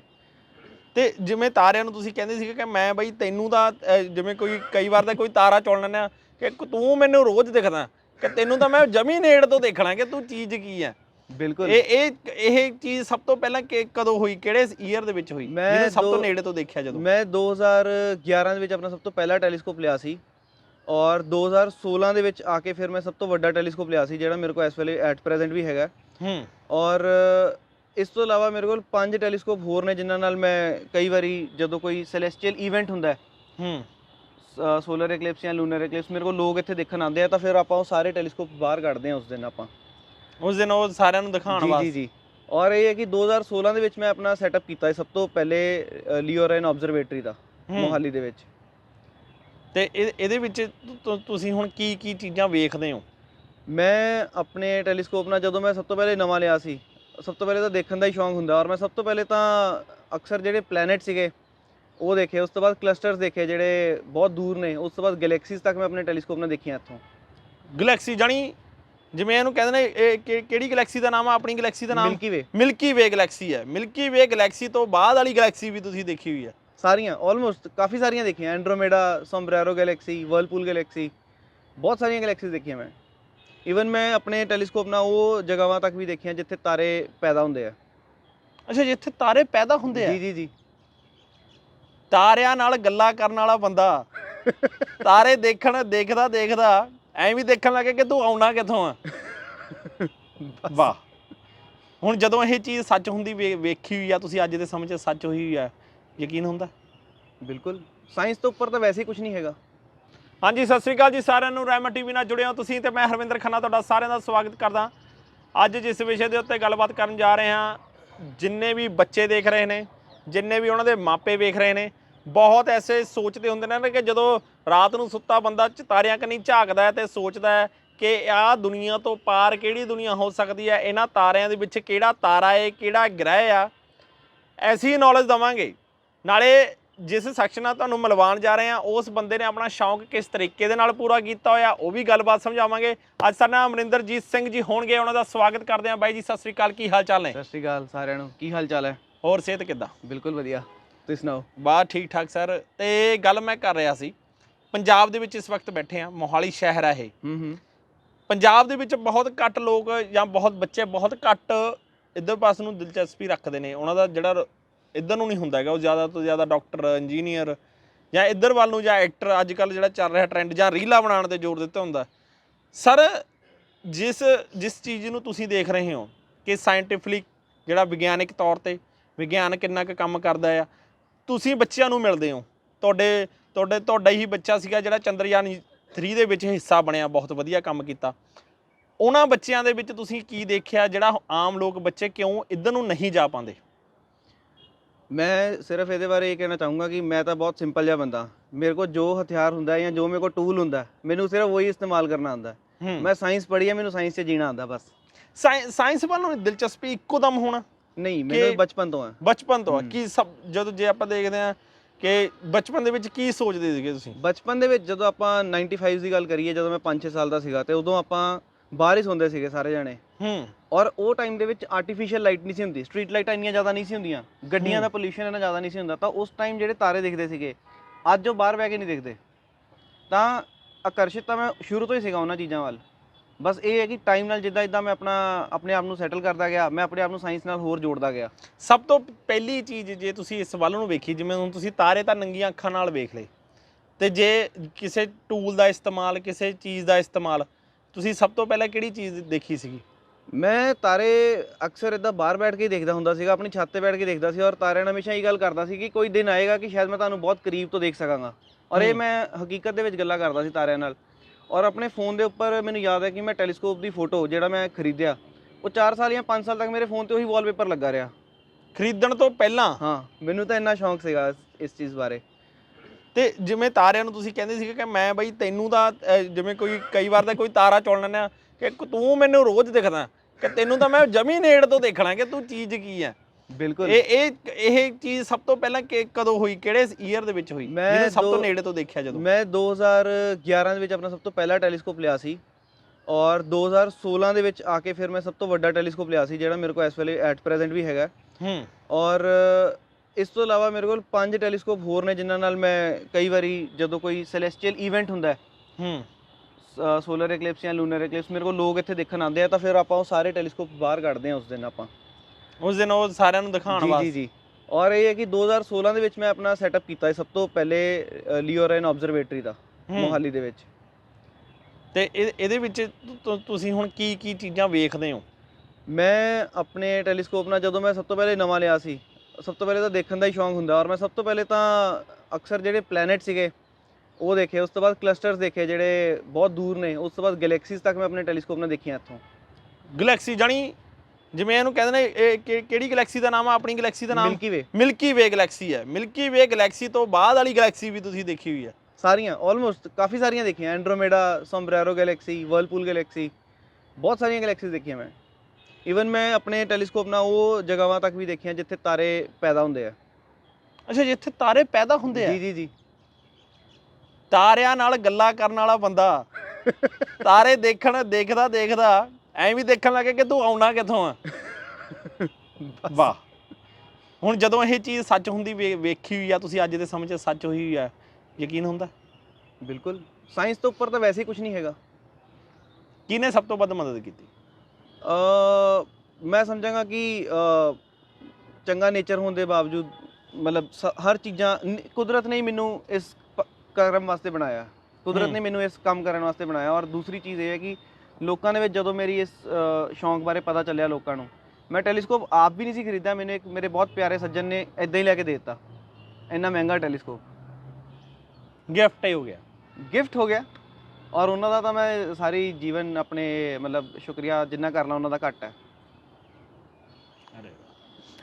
ਤੇ ਜਿਵੇਂ ਤਾਰਿਆਂ ਨੂੰ ਤੁਸੀਂ ਕਹਿੰਦੇ ਸੀਗੇ ਕਿ ਮੈਂ ਬਈ ਤੈਨੂੰ ਤਾਂ ਅਹ, ਜਿਵੇਂ ਕੋਈ ਕਈ ਵਾਰ ਤਾਂ ਕੋਈ ਤਾਰਾ ਚੁਣ ਲੈਂਦੇ ਆ ਕਿ ਤੂੰ ਮੈਨੂੰ ਰੋਜ਼ ਦਿਖਦਾ ਕਿ ਤੈਨੂੰ ਤਾਂ ਮੈਂ ਜਮੀ ਨੇੜ ਤੋਂ ਦੇਖਣਾ ਕਿ ਤੂੰ ਚੀਜ਼ ਕੀ ਹੈ। ਬਿਲਕੁਲ। ਇਹ ਇਹ ਇਹ ਚੀਜ਼ ਸਭ ਤੋਂ ਪਹਿਲਾਂ ਕਿ ਕਦੋਂ ਹੋਈ? ਕਿਹੜੇ ਈਅਰ ਦੇ ਵਿੱਚ ਹੋਈ? ਮੈਂ ਜਿਹਨੂੰ ਸਭ ਤੋਂ ਦੋ- ਨੇੜੇ ਤੋਂ ਦੇਖਿਆ ਜਦੋਂ? ਮੈਂ 2011 ਦੇ ਵਿੱਚ ਆਪਣਾ ਸਭ ਤੋਂ ਪਹਿਲਾ ਟੈਲੀਸਕੋਪ ਲਿਆ ਸੀ। ਔਰ 2016 ਦੇ ਵਿੱਚ ਆ ਕੇ ਫਿਰ ਮੈਂ ਸਭ ਤੋਂ ਵੱਡਾ ਟੈਲੀਸਕੋਪ ਲਿਆ ਸੀ ਜਿਹੜਾ ਮੇਰੇ ਕੋਲ ਇਸ ਵੇਲੇ ਐਟ ਪ੍ਰੈਜ਼ੈਂਟ ਵੀ ਹੈਗਾ। ਹੂੰ। ਔਰ ਇਸ ਤੋਂ ਇਲਾਵਾ ਮੇਰੇ ਕੋਲ ਪੰਜ ਟੈਲੀਸਕੋਪ ਹੋਰ ਨੇ ਜਿਨ੍ਹਾਂ ਨਾਲ ਮੈਂ ਕਈ ਵਾਰੀ ਜਦੋਂ ਕੋਈ ਸੈਲੈਸਟੀਅਲ ਇਵੈਂਟ ਹੁੰਦਾ ਹੈ ਹੂੰ। ਸੋਲਰ ਇਕਲਿਪਸ ਜਾਂ ਲੂਨਰ ਇਕਲਿਪਸ ਮੇਰੇ ਕੋਲ ਲੋਕ ਇੱਥੇ ਦੇਖਣ ਆਉਂਦੇ ਆ ਤਾਂ ਫਿਰ ਆਪਾਂ ਉਹ ਸਾਰੇ ਟੈਲੀਸਕੋਪ ਬਾਹਰ ਕੱਢਦੇ ਆ ਉਸ ਦਿਨ ਆਪਾਂ। ਉਸ ਦਿਨ ਉਹ ਸਾਰਿਆਂ ਨੂੰ ਦਿਖਾਉਣ ਜੀ ਜੀ ਵਾਸਤੇ। ਜੀ। ਔਰ ਇਹ ਹੈ ਕਿ 2016 ਦੇ ਵਿੱਚ ਮੈਂ ਆਪਣਾ ਸੈਟਅਪ ਕੀਤਾ ਸਭ ਤੋਂ ਪਹਿਲੇ ਲਿਓਰਾਈਨ ਆਬਜ਼ਰਵੇਟਰੀ ਦਾ। ਮੋਹਾਲੀ ਦੇ ਵਿੱਚ। ਤੇ ਇਹ- ਇਹਦੇ ਵਿੱਚ ਤੁਸੀਂ ਹੁਣ ਕੀ ਕੀ ਚੀਜ਼ਾਂ ਵੇਖਦੇ ਹੋ? ਮੈਂ ਆਪਣੇ ਟੈਲੀਸਕੋਪ ਨਾਲ ਜਦੋਂ ਮੈਂ ਸਭ ਤੋਂ ਪਹਿਲੇ ਨਵਾਂ ਲਿਆ ਸੀ ਸਭ ਤੋਂ ਪਹਿਲੇ ਤਾਂ ਦੇਖਣ ਦਾ ਹੀ ਸ਼ੌਂਕ ਹੁੰਦਾ ਔਰ ਮੈਂ ਸਭ ਤੋਂ ਪਹਿਲੇ ਤਾਂ ਅਕਸਰ ਜਿਹੜੇ ਪਲੈਨਟ ਸੀਗੇ ਉਹ ਦੇਖੇ ਉਸ ਤੋਂ ਬਾਅਦ ਕਲਸਟਰਸ ਦੇਖੇ ਜਿਹੜੇ ਬਹੁਤ ਦੂਰ ਨੇ ਉਸ ਤੋਂ ਬਾਅਦ ਗੈਲੈਕਸੀਜ਼ ਤੱਕ ਮੈਂ ਆਪਣੇ ਟੈਲੀਸਕੋਪ ਨਾਲ ਦੇਖੀਆਂ ਇੱਥੋਂ। ਗੈਲੈਕਸੀ ਜਾਨੀ ਜਿਵੇਂ ਇਹਨੂੰ ਕਹਿੰਦੇ ਨੇ ਇਹ ਕਿਹੜੀ ਗੈਲੈਕਸੀ ਦਾ ਨਾਮ ਆ? ਆਪਣੀ ਗੈਲੈਕਸੀ ਦਾ ਨਾਮ? Milky Way Milky Way galaxy ਹੈ। ਮਿਲਕੀ ਵੇ ਗੈਲੈਕਸੀ ਤੋਂ ਬਾਅਦ ਵਾਲੀ ਗੈਲੈਕਸੀ ਵੀ ਤੁਸੀਂ ਦੇਖੀ ਹੋਈ ਹੈ। ਸਾਰੀਆਂ ਆਲਮੋਸਟ ਕਾਫੀ ਸਾਰੀਆਂ ਦੇਖੀਆਂ Andromeda Sombrero galaxy Whirlpool galaxy ਬਹੁਤ ਸਾਰੀਆਂ ਗੈਲੈਕਸੀਜ਼ ਦੇਖੀਆਂ ਮੈਂ। ਇਵਨ ਮੈਂ ਆਪਣੇ ਟੈਲੀਸਕੋਪ ਨਾਲ ਉਹ ਜਗ੍ਹਾਵਾਂ ਤੱਕ ਵੀ ਦੇਖੀਆਂ ਜਿੱਥੇ ਤਾਰੇ ਪੈਦਾ ਹੁੰਦੇ ਆ। ਅੱਛਾ ਜਿੱਥੇ ਤਾਰੇ ਪੈਦਾ ਹੁੰਦੇ ਆ? ਜੀ ਜੀ ਜੀ। ਤਾਰਿਆਂ ਨਾਲ ਗੱਲਾਂ ਕਰਨ ਵਾਲਾ ਬੰਦਾ। ਤਾਰੇ ਦੇਖਣ ਦੇਖਦਾ ਦੇਖਦਾ ਐਂ ਵੀ ਦੇਖਣ ਲੱਗੇ ਕਿ ਤੂੰ ਆਉਣਾ ਕਿੱਥੋਂ ਆ? ਵਾਹ। ਹੁਣ ਜਦੋਂ ਇਹ ਚੀਜ਼ ਸੱਚ ਹੁੰਦੀ ਵੇਖੀ ਹੋਈ ਆ ਤੁਸੀਂ ਅੱਜ ਦੇ ਸਮੇਂ 'ਚ ਸੱਚ ਹੋਈ ਹੋਈ ਆ ਯਕੀਨ ਹੁੰਦਾ? ਬਿਲਕੁਲ। ਸਾਇੰਸ ਤੋਂ ਉੱਪਰ ਤਾਂ ਵੈਸੇ ਹੀ ਕੁਝ ਨਹੀਂ ਹੈਗਾ। ਹਾਂਜੀ ਸਤਿ ਸ੍ਰੀ ਅਕਾਲ ਜੀ ਸਾਰਿਆਂ ਨੂੰ। ਰੈਮਾ ਟੀਵੀ ਨਾਲ ਜੁੜੇ ਹੋ ਤੁਸੀਂ ਤੇ ਮੈਂ ਹਰਵਿੰਦਰ ਖੰਨਾ ਤੁਹਾਡਾ ਸਾਰਿਆਂ ਦਾ ਸਵਾਗਤ ਕਰਦਾ। ਅੱਜ ਜਿਸ ਵਿਸ਼ੇ ਦੇ ਉੱਤੇ ਗੱਲਬਾਤ ਕਰਨ ਜਾ ਰਹੇ ਹਾਂ ਜਿੰਨੇ ਵੀ ਬੱਚੇ ਦੇਖ ਰਹੇ ਨੇ ਜਿੰਨੇ ਵੀ ਉਹਨਾਂ ਦੇ ਮਾਪੇ ਵੇਖ ਰਹੇ ਨੇ ਬਹੁਤ ਐਸੇ ਸੋਚਦੇ ਹੁੰਦੇ ਨੇ ਕਿ ਜਦੋਂ ਰਾਤ ਨੂੰ ਸੁੱਤਾ ਬੰਦਾ ਚਤਾਰਿਆਂ ਕਨੀ ਝਾਕਦਾ ਹੈ ਤੇ ਸੋਚਦਾ ਹੈ ਕਿ ਆਹ ਦੁਨੀਆ ਤੋਂ ਪਾਰ ਕਿਹੜੀ ਦੁਨੀਆ ਹੋ ਸਕਦੀ ਹੈ ਇਹਨਾਂ ਤਾਰਿਆਂ ਦੇ ਵਿੱਚ ਕਿਹੜਾ ਤਾਰਾ ਹੈ ਕਿਹੜਾ ਗ੍ਰਹਿ ਆ ਐਸੀ ਨੌਲੇਜ ਦਵਾਂਗੇ। ਨਾਲੇ ਜਿਸ ਸੈਕਸ਼ਨ ਨਾਲ ਤੁਹਾਨੂੰ ਮਿਲਵਾਉਣ ਜਾ ਰਹੇ ਹਾਂ ਉਸ ਬੰਦੇ ਨੇ ਆਪਣਾ ਸ਼ੌਂਕ ਕਿਸ ਤਰੀਕੇ ਦੇ ਨਾਲ ਪੂਰਾ ਕੀਤਾ ਹੋਇਆ ਉਹ ਵੀ ਗੱਲਬਾਤ ਸਮਝਾਵਾਂਗੇ। ਅੱਜ ਸਾਡੇ ਨਾਲ ਅਮਰਿੰਦਰਜੀਤ ਸਿੰਘ ਜੀ ਹੋਣਗੇ ਉਹਨਾਂ ਦਾ ਸਵਾਗਤ ਕਰਦੇ ਹਾਂ। ਬਾਈ ਜੀ ਸਤਿ ਸ੍ਰੀ ਅਕਾਲ ਕੀ ਹਾਲ ਚਾਲ ਨੇ? ਸਤਿ ਸ਼੍ਰੀ ਅਕਾਲ ਸਾਰਿਆਂ ਨੂੰ। ਕੀ ਹਾਲ ਚਾਲ ਹੈ? ਹੋਰ ਸਿਹਤ ਕਿੱਦਾਂ? ਬਿਲਕੁਲ ਵਧੀਆ। ਤੁਸੀਂ ਸੁਣਾਓ? ਬਾਹ ਠੀਕ ਠਾਕ ਸਰ। ਤੇ ਗੱਲ ਮੈਂ ਕਰ ਰਿਹਾ ਸੀ ਪੰਜਾਬ ਦੇ ਵਿੱਚ ਇਸ ਵਕਤ ਬੈਠੇ ਆ ਮੋਹਾਲੀ ਸ਼ਹਿਰ ਆ ਇਹ। ਹੂੰ ਹੂੰ। ਪੰਜਾਬ ਦੇ ਵਿੱਚ ਬਹੁਤ ਘੱਟ ਲੋਕ ਜਾਂ ਬਹੁਤ ਬੱਚੇ ਬਹੁਤ ਘੱਟ ਇੱਧਰ ਪਾਸ ਨੂੰ ਦਿਲਚਸਪੀ ਰੱਖਦੇ ਨੇ। ਉਹਨਾਂ ਦਾ ਜਿਹੜਾ ਇੱਧਰ ਨੂੰ ਨਹੀਂ ਹੁੰਦਾ ਹੈਗਾ, ਉਹ ਜ਼ਿਆਦਾ ਤੋਂ ਜ਼ਿਆਦਾ ਡਾਕਟਰ ਇੰਜੀਨੀਅਰ ਜਾਂ ਇੱਧਰ ਵੱਲ ਨੂੰ ਜਾਂ ਐਕਟਰ ਅੱਜ ਕੱਲ ਜਿਹੜਾ ਚੱਲ ਰਿਹਾ ਟ੍ਰੈਂਡ ਜਾਂ ਰੀਲਾਂ ਬਣਾਉਣ ਤੇ ਜ਼ੋਰ ਦਿੱਤਾ ਹੁੰਦਾ। ਸਰ ਜਿਸ ਜਿਸ ਚੀਜ਼ ਨੂੰ ਤੁਸੀਂ ਦੇਖ ਰਹੇ ਹੋ ਕਿ ਸਾਇੰਟੀਫਿਕਲੀ ਜਿਹੜਾ ਵਿਗਿਆਨਿਕ ਤੌਰ ਤੇ ਵਿਗਿਆਨ ਕਿੰਨਾ ਕੁ ਕੰਮ ਕਰਦਾ ਆ, ਤੁਸੀਂ ਬੱਚਿਆਂ ਨੂੰ ਮਿਲਦੇ ਹੋ। ਤੁਹਾਡੇ ਤੁਹਾਡੇ, ਤੁਹਾਡਾ ਹੀ ਬੱਚਾ ਸੀਗਾ ਜਿਹੜਾ ਚੰਦਰਯਾਨ 3 ਦੇ ਵਿੱਚ ਹਿੱਸਾ ਬਣਿਆ, ਬਹੁਤ ਵਧੀਆ ਕੰਮ ਕੀਤਾ। ਉਹਨਾਂ ਬੱਚਿਆਂ ਦੇ ਵਿੱਚ ਤੁਸੀਂ ਕੀ ਦੇਖਿਆ ਜਿਹੜਾ ਆਮ ਲੋਕ ਬੱਚੇ ਕਿਉਂ ਇੱਧਰ ਨੂੰ ਨਹੀਂ ਜਾ ਪਾਉਂਦੇ? ਮੈਂ ਸਿਰਫ ਇਹਦੇ ਬਾਰੇ ਇਹ ਕਹਿਣਾ ਚਾਹੂੰਗਾ ਕਿ ਮੈਂ ਤਾਂ ਬਹੁਤ ਸਿੰਪਲ ਜਿਹਾ ਬੰਦਾ। ਮੇਰੇ ਕੋਲ ਜੋ ਹਥਿਆਰ ਹੁੰਦਾ ਜਾਂ ਜੋ ਮੇਰੇ ਕੋਲ ਟੂਲ ਹੁੰਦਾ ਮੈਨੂੰ ਸਿਰਫ ਉਹੀ ਇਸਤੇਮਾਲ ਕਰਨਾ ਆਉਂਦਾ। ਮੈਂ ਸਾਇੰਸ ਪੜ੍ਹੀ ਹੈ ਮੈਨੂੰ ਸਾਇੰਸ 'ਚ ਜੀਣਾ ਆਉਂਦਾ ਬਸ। ਸਾਇੰਸ ਵੱਲ ਨੂੰ ਦਿਲਚਸਪੀ ਇੱਕੋ ਦਮ ਹੋਣਾ? ਨਹੀਂ ਮੈਨੂੰ ਬਚਪਨ ਤੋਂ ਹੈ ਬਚਪਨ ਤੋਂ ਆ। ਕੀ ਸਭ ਜਦੋਂ ਜੇ ਆਪਾਂ ਦੇਖਦੇ ਆ ਕਿ ਬਚਪਨ ਦੇ ਵਿੱਚ ਕੀ ਸੋਚਦੇ ਸੀਗੇ ਤੁਸੀਂ? ਬਚਪਨ ਦੇ ਵਿੱਚ ਜਦੋਂ ਆਪਾਂ 95 ਦੀ ਗੱਲ ਕਰੀਏ ਜਦੋਂ ਮੈਂ 5-6 ਸਾਲ ਦਾ ਸੀਗਾ ਤੇ ਉਦੋਂ ਆਪਾਂ ਬਾਹਰ ਹੀ ਸੌਂਦੇ ਸੀਗੇ ਸਾਰੇ ਜਣੇ। ਹੂੰ। ਔਰ ਉਹ ਟਾਈਮ ਦੇ ਵਿੱਚ ਆਰਟੀਫੀਸ਼ੀਅਲ ਲਾਈਟ ਨਹੀਂ ਸੀ ਹੁੰਦੀ। ਸਟਰੀਟ ਲਾਈਟਾਂ ਇੰਨੀਆਂ ਜ਼ਿਆਦਾ ਨਹੀਂ ਸੀ ਹੁੰਦੀਆਂ। ਗੱਡੀਆਂ। ਦਾ ਪੋਲੂਸ਼ਨ ਇੰਨਾ ਜ਼ਿਆਦਾ ਨਹੀਂ ਸੀ ਹੁੰਦਾ। ਤਾਂ ਉਸ ਟਾਈਮ ਜਿਹੜੇ ਤਾਰੇ ਦਿਖਦੇ ਸੀਗੇ ਅੱਜ ਉਹ ਬਾਹਰ ਬਹਿ ਕੇ ਨਹੀਂ ਦਿਖਦੇ। ਤਾਂ ਆਕਰਸ਼ਿਤ ਤਾਂ ਮੈਂ ਸ਼ੁਰੂ ਤੋਂ ਹੀ ਸੀਗਾ ਉਹਨਾਂ ਚੀਜ਼ਾਂ ਵੱਲ। ਬਸ ਇਹ ਹੈ ਕਿ ਟਾਈਮ ਨਾਲ ਜਿੱਦਾਂ ਜਿੱਦਾਂ ਮੈਂ ਆਪਣਾ ਆਪਣੇ ਆਪ ਨੂੰ ਸੈਟਲ ਕਰਦਾ ਗਿਆ ਮੈਂ ਆਪਣੇ ਆਪ ਨੂੰ ਸਾਇੰਸ ਨਾਲ ਹੋਰ ਜੋੜਦਾ ਗਿਆ। ਸਭ ਤੋਂ ਪਹਿਲੀ ਚੀਜ਼ ਜੇ ਤੁਸੀਂ ਇਸ ਵੱਲ ਨੂੰ ਵੇਖੀ ਜਿਵੇਂ ਹੁਣ ਤੁਸੀਂ ਤਾਰੇ ਤਾਂ ਨੰਗੀਆਂ ਅੱਖਾਂ ਨਾਲ ਵੇਖ ਲਏ। ਤੇ ਜੇ ਕਿਸੇ ਟੂਲ ਦਾ ਇਸਤੇਮਾਲ ਕਿਸੇ ਚੀਜ਼ ਦਾ ਇਸਤੇਮਾਲ ਤੁਸੀਂ ਸਭ ਤੋਂ ਪਹਿਲਾਂ ਕਿਹੜੀ ਚੀਜ਼ ਦੇਖੀ ਸੀਗੀ? ਮੈਂ ਤਾਰੇ ਅਕਸਰ ਇਦਾਂ ਬਾਹਰ ਬੈਠ ਕੇ ਹੀ ਦੇਖਦਾ ਹੁੰਦਾ ਸੀਗਾ ਆਪਣੀ ਛੱਤ ਤੇ ਬੈਠ ਕੇ ਦੇਖਦਾ ਸੀ ਔਰ ਤਾਰਿਆਂ ਨਾਲ ਹਮੇਸ਼ਾ ਇਹ ਗੱਲ ਕਰਦਾ ਸੀ ਕਿ ਕੋਈ ਦਿਨ ਆਏਗਾ ਕਿ ਸ਼ਾਇਦ ਮੈਂ ਤੁਹਾਨੂੰ ਬਹੁਤ ਕਰੀਬ ਤੋਂ ਦੇਖ ਸਕਾਂਗਾ। ਔਰ ਇਹ। ਮੈਂ ਹਕੀਕਤ ਦੇ ਵਿੱਚ ਗੱਲਾਂ ਕਰਦਾ ਸੀ ਤਾਰਿਆਂ ਨਾਲ। ਔਰ ਆਪਣੇ ਫੋਨ ਦੇ ਉੱਪਰ ਮੈਨੂੰ ਯਾਦ ਹੈ ਕਿ ਮੈਂ ਟੈਲੀਸਕੋਪ ਦੀ ਫੋਟੋ ਜਿਹੜਾ ਮੈਂ ਖਰੀਦਿਆ ਉਹ 4 ਸਾਲ ਜਾਂ 5 ਸਾਲ ਤੱਕ ਮੇਰੇ ਫੋਨ ਤੇ ਉਹੀ ਵਾਲਪੇਪਰ ਲੱਗਾ ਰਿਹਾ। ਖਰੀਦਣ ਤੋਂ ਪਹਿਲਾਂ? ਹਾਂ ਮੈਨੂੰ ਤਾਂ ਇੰਨਾ ਸ਼ੌਂਕ ਸੀਗਾ ਇਸ ਚੀਜ਼ ਬਾਰੇ। ਤੇ ਜਿਵੇਂ ਤਾਰਿਆਂ ਨੂੰ ਤੁਸੀਂ ਕਹਿੰਦੇ ਸੀਗੇ ਕਿ ਮੈਂ ਬਈ ਤੈਨੂੰ ਤਾਂ ਅਹ, ਜਿਵੇਂ ਕੋਈ ਕਈ ਵਾਰ ਤਾਂ ਕੋਈ ਤਾਰਾ ਚੁਣ ਲੈਂਦੇ ਆ ਕਿ ਕ- ਤੂੰ ਮੈਨੂੰ ਰੋਜ਼ ਦਿਖਦਾ ਕਿ ਤੈਨੂੰ ਤਾਂ ਮੈਂ ਜਮੀ ਨੇੜ ਤੋਂ ਦੇਖਣਾ ਕਿ ਤੂੰ ਚੀਜ਼ ਕੀ ਹੈ। ਬਿਲਕੁਲ। ਇਹ ਇਹ ਇਹ ਚੀਜ਼ ਸਭ ਤੋਂ ਪਹਿਲਾਂ ਕਿ ਕਦੋਂ ਹੋਈ ਕਿਹੜੇ ਈਅਰ ਦੇ ਵਿੱਚ ਹੋਈ? ਮੈਂ ਜਿਹਨੂੰ ਸਭ ਤੋਂ ਦੋ- ਨੇੜੇ ਤੋਂ ਦੇਖਿਆ ਜਦੋਂ। ਮੈਂ 2011 ਦੇ ਵਿੱਚ ਆਪਣਾ ਸਭ ਤੋਂ ਪਹਿਲਾ ਟੈਲੀਸਕੋਪ ਲਿਆ ਸੀ ਔਰ 2016 ਦੇ ਵਿੱਚ ਆ ਕੇ ਫਿਰ ਮੈਂ ਸਭ ਤੋਂ ਵੱਡਾ ਟੈਲੀਸਕੋਪ ਲਿਆ ਸੀ ਜਿਹੜਾ ਮੇਰੇ ਕੋਲ ਇਸ ਵੇਲੇ ਐਟ ਪ੍ਰੈਜ਼ੈਂਟ ਵੀ ਹੈਗਾ। ਹੂੰ। ਔਰ ਇਸ ਤੋਂ ਇਲਾਵਾ ਮੇਰੇ ਕੋਲ ਪੰਜ ਟੈਲੀਸਕੋਪ ਹੋਰ ਨੇ ਜਿਨ੍ਹਾਂ ਨਾਲ ਮੈਂ ਕਈ ਵਾਰੀ ਜਦੋਂ ਕੋਈ ਸੈਲੈਸਟੀਅਲ ਇਵੈਂਟ ਹੁੰਦਾ ਹੈ ਹੂੰ। ਸੋਲਰ ਇਕਲਿਪਸ ਜਾਂ ਲੂਨਰ ਇਕਲਿਪਸ ਮੇਰੇ ਕੋਲ ਲੋਕ ਇੱਥੇ ਦੇਖਣ ਆਉਂਦੇ ਆ ਤਾਂ ਫਿਰ ਆਪਾਂ ਉਹ ਸਾਰੇ ਟੈਲੀਸਕੋਪ ਬਾਹਰ ਕੱਢਦੇ ਆ ਉਸ ਦਿਨ ਆਪਾਂ। ਉਸ ਦਿਨ ਉਹ ਸਾਰਿਆਂ ਨੂੰ ਦਿਖਾਉਣ ਜੀ ਜੀ ਵਾਸਤੇ। ਜੀ। ਔਰ ਇਹ ਹੈ ਕਿ 2016 ਦੇ ਵਿੱਚ ਮੈਂ ਆਪਣਾ ਸੈਟਅਪ ਕੀਤਾ ਸੀ ਸਭ ਤੋਂ ਪਹਿਲੇ ਲਿਓਰਾਈਨ ਆਬਜ਼ਰਵੇਟਰੀ ਦਾ। ਮੋਹਾਲੀ ਦੇ ਵਿੱਚ। ਤੇ ਇਹ- ਇਹਦੇ ਵਿੱਚ ਤੁਸੀਂ ਹੁਣ ਕੀ ਕੀ ਚੀਜ਼ਾਂ ਵੇਖਦੇ ਹੋ? ਮੈਂ ਆਪਣੇ ਟੈਲੀਸਕੋਪ ਨਾਲ ਜਦੋਂ ਮੈਂ ਸਭ ਤੋਂ ਪਹਿਲੇ ਨਵਾਂ ਲਿਆ ਸੀ ਸਭ ਤੋਂ ਪਹਿਲੇ ਤਾਂ ਦੇਖਣ ਦਾ ਹੀ ਸ਼ੌਂਕ ਹੁੰਦਾ ਔਰ ਮੈਂ ਸਭ ਤੋਂ ਪਹਿਲੇ ਤਾਂ ਅਕਸਰ ਜਿਹੜੇ ਪਲੈਨਟ ਸੀਗੇ ਉਹ ਦੇਖੇ ਉਸ ਤੋਂ ਬਾਅਦ ਕਲਸਟਰਸ ਦੇਖੇ ਜਿਹੜੇ ਬਹੁਤ ਦੂਰ ਨੇ ਉਸ ਤੋਂ ਬਾਅਦ ਗੈਲੈਕਸੀਜ਼ ਤੱਕ ਮੈਂ ਆਪਣੇ ਟੈਲੀਸਕੋਪ ਨਾਲ ਦੇਖੀਆਂ ਇੱਥੋਂ। ਗੈਲੈਕਸੀ ਜਾਨੀ ਜਿਵੇਂ ਇਹਨੂੰ ਕਹਿੰਦੇ ਨੇ ਇਹ ਕਿ- ਕਿਹੜੀ ਗੈਲੈਕਸੀ ਦਾ ਨਾਮ ਆ? ਆਪਣੀ ਗੈਲੈਕਸੀ ਦਾ ਨਾਮ? Milky Way Milky Way galaxy ਹੈ। ਮਿਲਕੀ ਵੇ ਗੈਲੈਕਸੀ ਤੋਂ ਬਾਅਦ ਵਾਲੀ ਗੈਲੈਕਸੀ ਵੀ ਤੁਸੀਂ ਦੇਖੀ ਹੋਈ ਹੈ। ਸਾਰੀਆਂ ਆਲਮੋਸਟ ਕਾਫੀ ਸਾਰੀਆਂ ਦੇਖੀਆਂ Andromeda Sombrero galaxy Whirlpool galaxy ਬਹੁਤ ਸਾਰੀਆਂ ਗੈਲੈਕਸੀਜ਼ ਦੇਖੀਆਂ ਮੈਂ। ਇਵਨ ਮੈਂ ਆਪਣੇ ਟੈਲੀਸਕੋਪ ਨਾਲ ਉਹ ਜਗ੍ਹਾਵਾਂ ਤੱਕ ਵੀ ਦੇਖੀਆਂ ਜਿੱਥੇ ਤਾਰੇ ਪੈਦਾ ਹੁੰਦੇ ਆ। ਅੱਛਾ ਜਿੱਥੇ ਤਾਰੇ ਪੈਦਾ ਹੁੰਦੇ ਆ? ਜੀ ਜੀ ਜੀ। ਤਾਰਿਆਂ ਨਾਲ ਗੱਲਾਂ ਕਰਨ ਵਾਲਾ ਬੰਦਾ। ਤਾਰੇ ਦੇਖਣ ਦੇਖਦਾ ਦੇਖਦਾ ਐਂ ਵੀ ਦੇਖਣ ਲੱਗੇ ਕਿ ਤੂੰ ਆਉਣਾ ਕਿੱਥੋਂ ਆ? ਵਾਹ। ਹੁਣ ਜਦੋਂ ਇਹ ਚੀਜ਼ ਸੱਚ ਹੁੰਦੀ ਵੇ- ਵੇਖੀ ਹੋਈ ਆ ਤੁਸੀਂ ਅੱਜ ਦੇ ਸਮੇਂ 'ਚ ਸੱਚ ਹੋਈ ਹੋਈ ਆ ਯਕੀਨ ਹੁੰਦਾ? ਬਿਲਕੁਲ। ਸਾਇੰਸ ਤੋਂ ਉੱਪਰ ਤਾਂ ਵੈਸੇ ਹੀ ਕੁਝ ਨਹੀਂ ਹੈਗਾ। ਕਿਹਨੇ ਸਭ ਤੋਂ ਵੱਧ ਮਦਦ ਕੀਤੀ? ਮੈਂ ਸਮਝਾਂਗਾ ਕਿ ਚੰਗਾ ਨੇਚਰ ਹੋਣ ਦੇ ਬਾਵਜੂਦ ਮਤਲਬ ਹਰ ਚੀਜ਼ਾਂ ਕੁਦਰਤ ਨੇ ਮੈਨੂੰ ਇਸ ਕਰਮ ਵਾਸਤੇ ਬਣਾਇਆ। ਕੁਦਰਤ। ਨੇ ਮੈਨੂੰ ਇਸ ਕੰਮ ਕਰਨ ਵਾਸਤੇ ਬਣਾਇਆ ਔਰ ਦੂਸਰੀ ਚੀਜ਼ ਇਹ ਹੈ ਕਿ ਲੋਕਾਂ ਦੇ ਵਿੱਚ ਜਦੋਂ ਮੇਰੀ ਇਸ ਸ਼ੌਂਕ ਬਾਰੇ ਪਤਾ ਚੱਲਿਆ ਲੋਕਾਂ ਨੂੰ ਮੈਂ ਟੈਲੀਸਕੋਪ ਆਪ ਵੀ ਨਹੀਂ ਸੀ ਖਰੀਦਿਆ ਮੈਨੂੰ ਇੱਕ ਮੇਰੇ ਬਹੁਤ ਪਿਆਰੇ ਸੱਜਣ ਨੇ ਇਦਾਂ ਹੀ ਲੈ ਕੇ ਦੇ ਦਿੱਤਾ। ਇੰਨਾ ਮਹਿੰਗਾ ਟੈਲੀਸਕੋਪ। ਗਿਫਟ ਹੀ ਹੋ ਗਿਆ। ਗਿਫਟ ਹੋ ਗਿਆ। ਔਰ ਉਹਨਾਂ ਦਾ ਤਾਂ ਮੈਂ ਸਾਰੀ ਜੀਵਨ ਆਪਣੇ ਮਤਲਬ ਸ਼ੁਕਰੀਆ ਜਿੰਨਾ ਕਰਨਾ ਉਹਨਾਂ ਦਾ ਘੱਟ ਹੈ।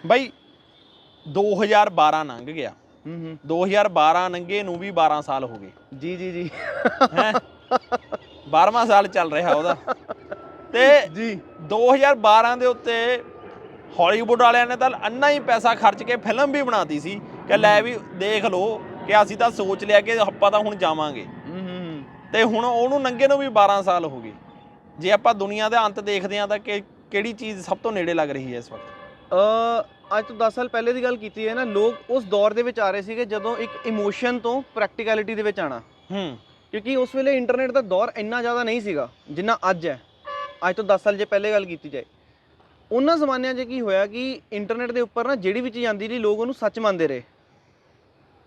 ਬਾਈ 2012 ਲੰਘ ਗਿਆ। ਹੂੰ ਹੂੰ। 2012 ਲੰਘੇ ਨੂੰ ਵੀ 12 ਸਾਲ ਹੋ ਗਏ। ਜੀ ਜੀ ਜੀ। ਹੈ? 12ਵਾਂ ਸਾਲ ਚੱਲ ਰਿਹਾ ਉਹਦਾ। ਤੇ ਜੀ। 2012 ਦੇ ਉੱਤੇ ਹਾਲੀਵੁੱਡ ਵਾਲਿਆਂ ਨੇ ਤਾਂ ਅੰਨਾ ਹੀ ਪੈਸਾ ਖਰਚ ਕੇ ਫਿਲਮ ਵੀ ਬਣਾਤੀ ਸੀ ਕਿ ਲੈ ਵੀ ਦੇਖ ਲਓ ਕਿ ਅਸੀਂ ਤਾਂ ਸੋਚ ਲਿਆ ਕਿ ਆਪਾਂ ਤਾਂ ਹੁਣ ਜਾਵਾਂਗੇ। ਤੇ ਹੁਣ ਉਹਨੂੰ ਨੰਗੇ ਨੂੰ ਵੀ 12 ਸਾਲ ਹੋ ਗਏ। ਜੇ ਆਪਾਂ ਦੁਨੀਆ ਦਾ ਅੰਤ ਦੇਖਦੇ ਹਾਂ ਤਾਂ ਕਿ ਕਿਹੜੀ ਚੀਜ਼ ਸਭ ਤੋਂ ਨੇੜੇ ਲੱਗ ਰਹੀ ਹੈ ਇਸ ਵਕਤ? ਅ ਅੱਜ ਤੋਂ 10 ਸਾਲ ਪਹਿਲੇ ਦੀ ਗੱਲ ਕੀਤੀ ਹੈ ਨਾ ਲੋਕ ਉਸ ਦੌਰ ਦੇ ਵਿੱਚ ਆ ਰਹੇ ਸੀਗੇ ਜਦੋਂ ਇੱਕ ਇਮੋਸ਼ਨ ਤੋਂ ਪ੍ਰੈਕਟੀਕੈਲਿਟੀ ਦੇ ਵਿੱਚ ਆਣਾ ਹੂੰ। ਕਿਉਂਕਿ ਉਸ ਵੇਲੇ ਇੰਟਰਨੈਟ ਦਾ ਦੌਰ ਇੰਨਾ ਜ਼ਿਆਦਾ ਨਹੀਂ ਸੀਗਾ ਜਿੰਨਾ ਅੱਜ ਹੈ। ਅੱਜ ਤੋਂ 10 ਸਾਲ ਜੇ ਪਹਿਲੇ ਗੱਲ ਕੀਤੀ ਜਾਏ। ਉਹਨਾਂ ਜ਼ਮਾਨਿਆਂ 'ਚ ਕੀ ਹੋਇਆ ਕਿ ਇੰਟਰਨੈਟ ਦੇ ਉੱਪਰ ਨਾ ਜਿਹੜੀ ਵੀ ਚੀਜ਼ ਆਉਂਦੀ ਰਹੀ ਲੋਕ ਉਹਨੂੰ ਸੱਚ ਮੰਨਦੇ ਰਹੇ।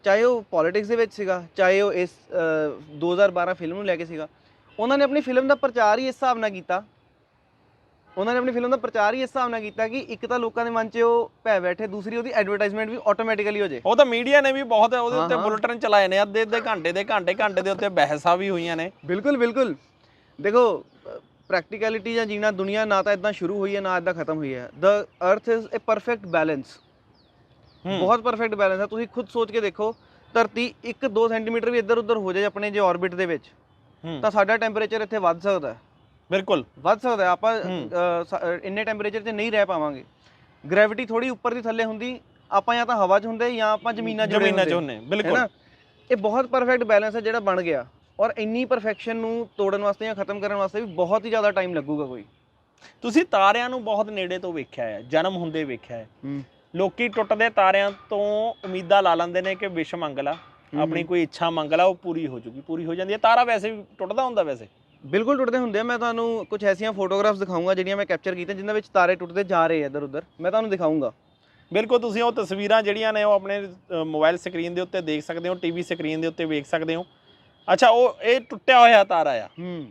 ਚਾਹੇ ਉਹ ਪੋਲਿਟਿਕਸ ਦੇ ਵਿੱਚ ਸੀਗਾ ਚਾਹੇ ਉਹ ਇਸ ਅ, 2012 ਫਿਲਮ ਨੂੰ ਲੈ ਕੇ ਸੀਗਾ ਉਹਨਾਂ ਨੇ ਆਪਣੀ ਫਿਲਮ ਦਾ ਪ੍ਰਚਾਰ ਹੀ ਇਸ ਹਿਸਾਬ ਨਾਲ ਕੀਤਾ। ਉਹਨਾਂ ਨੇ ਆਪਣੀ ਫਿਲਮ ਦਾ ਪ੍ਰਚਾਰ ਹੀ ਇਸ ਹਿਸਾਬ ਨਾਲ ਕੀਤਾ ਕਿ ਇੱਕ ਤਾਂ ਲੋਕਾਂ ਦੇ ਮਨ 'ਚ ਉਹ ਭੈ ਬੈਠੇ ਦੂਸਰੀ ਉਹਦੀ ਐਡਵਰਟਾਈਜ਼ਮੈਂਟ ਵੀ ਆਟੋਮੈਟਿਕਲੀ ਹੋ ਜੇ। ਉਹ ਤਾਂ ਮੀਡੀਆ ਨੇ ਵੀ ਬਹੁਤ ਉਹਦੇ ਉੱਤੇ। ਬੁਲਟਨ ਚਲਾਏ ਨੇ ਅੱਧੇ ਅੱਧੇ ਘੰਟੇ ਦੇ ਘੰਟੇ ਘੰਟੇ ਦੇ ਉੱਤੇ ਬਹਿਸਾਂ ਵੀ ਹੋਈਆਂ ਨੇ। ਬਿਲਕੁਲ ਬਿਲਕੁਲ। ਦੇਖੋ ਪ੍ਰੈਕਟੀਕੈਲਿਟੀ ਜਾਂ ਜੀਣਾ ਦੁਨੀਆ ਨਾ ਤਾਂ ਇਦਾਂ ਸ਼ੁਰੂ ਹੋਈ ਹੈ ਨਾ ਇਦਾਂ ਖਤਮ ਹੋਈ ਹੈ। The earth is a perfect balance. ਬਹੁਤ ਪਰਫੈਕਟ ਬੈਲੈਂਸ ਹੈ। ਤੁਸੀਂ ਖੁਦ ਸੋਚ ਕੇ ਦੇਖੋ ਧਰਤੀ 1-2 ਸੈਂਟੀਮੀਟਰ ਵੀ ਇੱਧਰ ਉੱਧਰ ਹੋ ਜਾਏ ਆਪਣੇ ਜੇ ਆਰਬਿਟ ਦੇ ਵਿੱਚ ਤਾਂ ਸਾਡਾ ਟੈਂਪਰੇਚਰ ਇੱਥੇ ਵੱਧ ਸਕਦਾ ਹੈ। ਬਿਲਕੁਲ। ਵੱਧ ਸਕਦਾ ਹੈ। ਆਪਾਂ ਇੰਨੇ ਟੈਂਪਰੇਚਰ 'ਤੇ ਨਹੀਂ ਰਹਿ ਪਾਵਾਂਗੇ। ਗ੍ਰੈਵਿਟੀ ਥੋੜੀ ਉੱਪਰ ਦੀ ਥੱਲੇ ਹੁੰਦੀ ਆਪਾਂ ਜਾਂ ਤਾਂ ਹਵਾ 'ਚ ਹੁੰਦੇ ਜਾਂ ਆਪਾਂ ਜ਼ਮੀਨਾਂ 'ਚ ਜੁੜੇ ਜ਼ਮੀਨਾਂ 'ਚ ਹੁੰਦੇ। ਬਿਲਕੁਲ। ਨਾ? ਇਹ ਬਹੁਤ ਪਰਫੈਕਟ ਬੈਲੈਂਸ ਹੈ ਜਿਹੜਾ ਬਣ ਗਿਆ। ਔਰ ਇੰਨੀ ਪਰਫੈਕਸ਼ਨ ਨੂੰ ਤੋੜਨ ਵਾਸਤੇ ਜਾਂ ਖਤਮ ਕਰਨ ਵਾਸਤੇ ਵੀ ਬਹੁਤ ਹੀ ਜ਼ਿਆਦਾ ਟਾਈਮ ਲੱਗੂਗਾ ਕੋਈ। ਤੁਸੀਂ ਤਾਰਿਆਂ ਨੂੰ ਬਹੁਤ ਨੇੜੇ ਤੋਂ ਵੇਖਿਆ ਹੈ ਜਨਮ ਹੁੰਦੇ ਵੇਖਿਆ ਹੂੰ। ਲੋਕੀ ਟੁੱਟਦੇ ਤਾਰਿਆਂ ਤੋਂ ਉਮੀਦਾਂ ਲਾ ਲੈਂਦੇ ਨੇ ਕਿ ਵਿਸ਼ ਮੰਗ ਲਾ ਆਪਣੀ ਕੋਈ ਇੱਛਾ ਮੰਗ ਲਾ ਉਹ ਪੂਰੀ ਹੋ ਜੂਗੀ ਪੂਰੀ ਹੋ ਜਾਂਦੀ ਹੈ। ਤਾਰਾ ਵੈਸੇ ਵੀ ਟੁੱਟਦਾ ਹੁੰਦਾ ਵੈਸੇ? ਬਿਲਕੁਲ ਟੁੱਟਦੇ ਹੁੰਦੇ ਆ। ਮੈਂ ਤੁਹਾਨੂੰ ਕੁਝ ਐਸੀਆਂ ਫੋਟੋਗ੍ਰਾਫਸ ਦਿਖਾਊਂਗਾ ਜਿਹੜੀਆਂ ਮੈਂ ਕੈਪਚਰ ਕੀਤੀਆਂ ਜਿਨ੍ਹਾਂ ਵਿੱਚ ਤਾਰੇ ਟੁੱਟਦੇ ਜਾ ਰਹੇ ਆ ਇੱਧਰ ਉੱਧਰ ਮੈਂ ਤੁਹਾਨੂੰ ਦਿਖਾਊਂਗਾ। ਬਿਲਕੁਲ ਤੁਸੀਂ ਉਹ ਤਸਵੀਰਾਂ ਜਿਹੜੀਆਂ ਨੇ ਉਹ ਆਪਣੇ ਮੋਬਾਈਲ ਸਕਰੀਨ ਦੇ ਉੱਤੇ ਦੇਖ ਸਕਦੇ ਹੋ ਟੀਵੀ ਸਕਰੀਨ ਦੇ ਉੱਤੇ ਵੇਖ ਸਕਦੇ ਹੋ। ਅੱਛਾ ਉਹ ਇਹ ਟੁੱਟਿਆ ਹੋਇਆ ਤਾਰਾ ਆ। ਹੂੰ।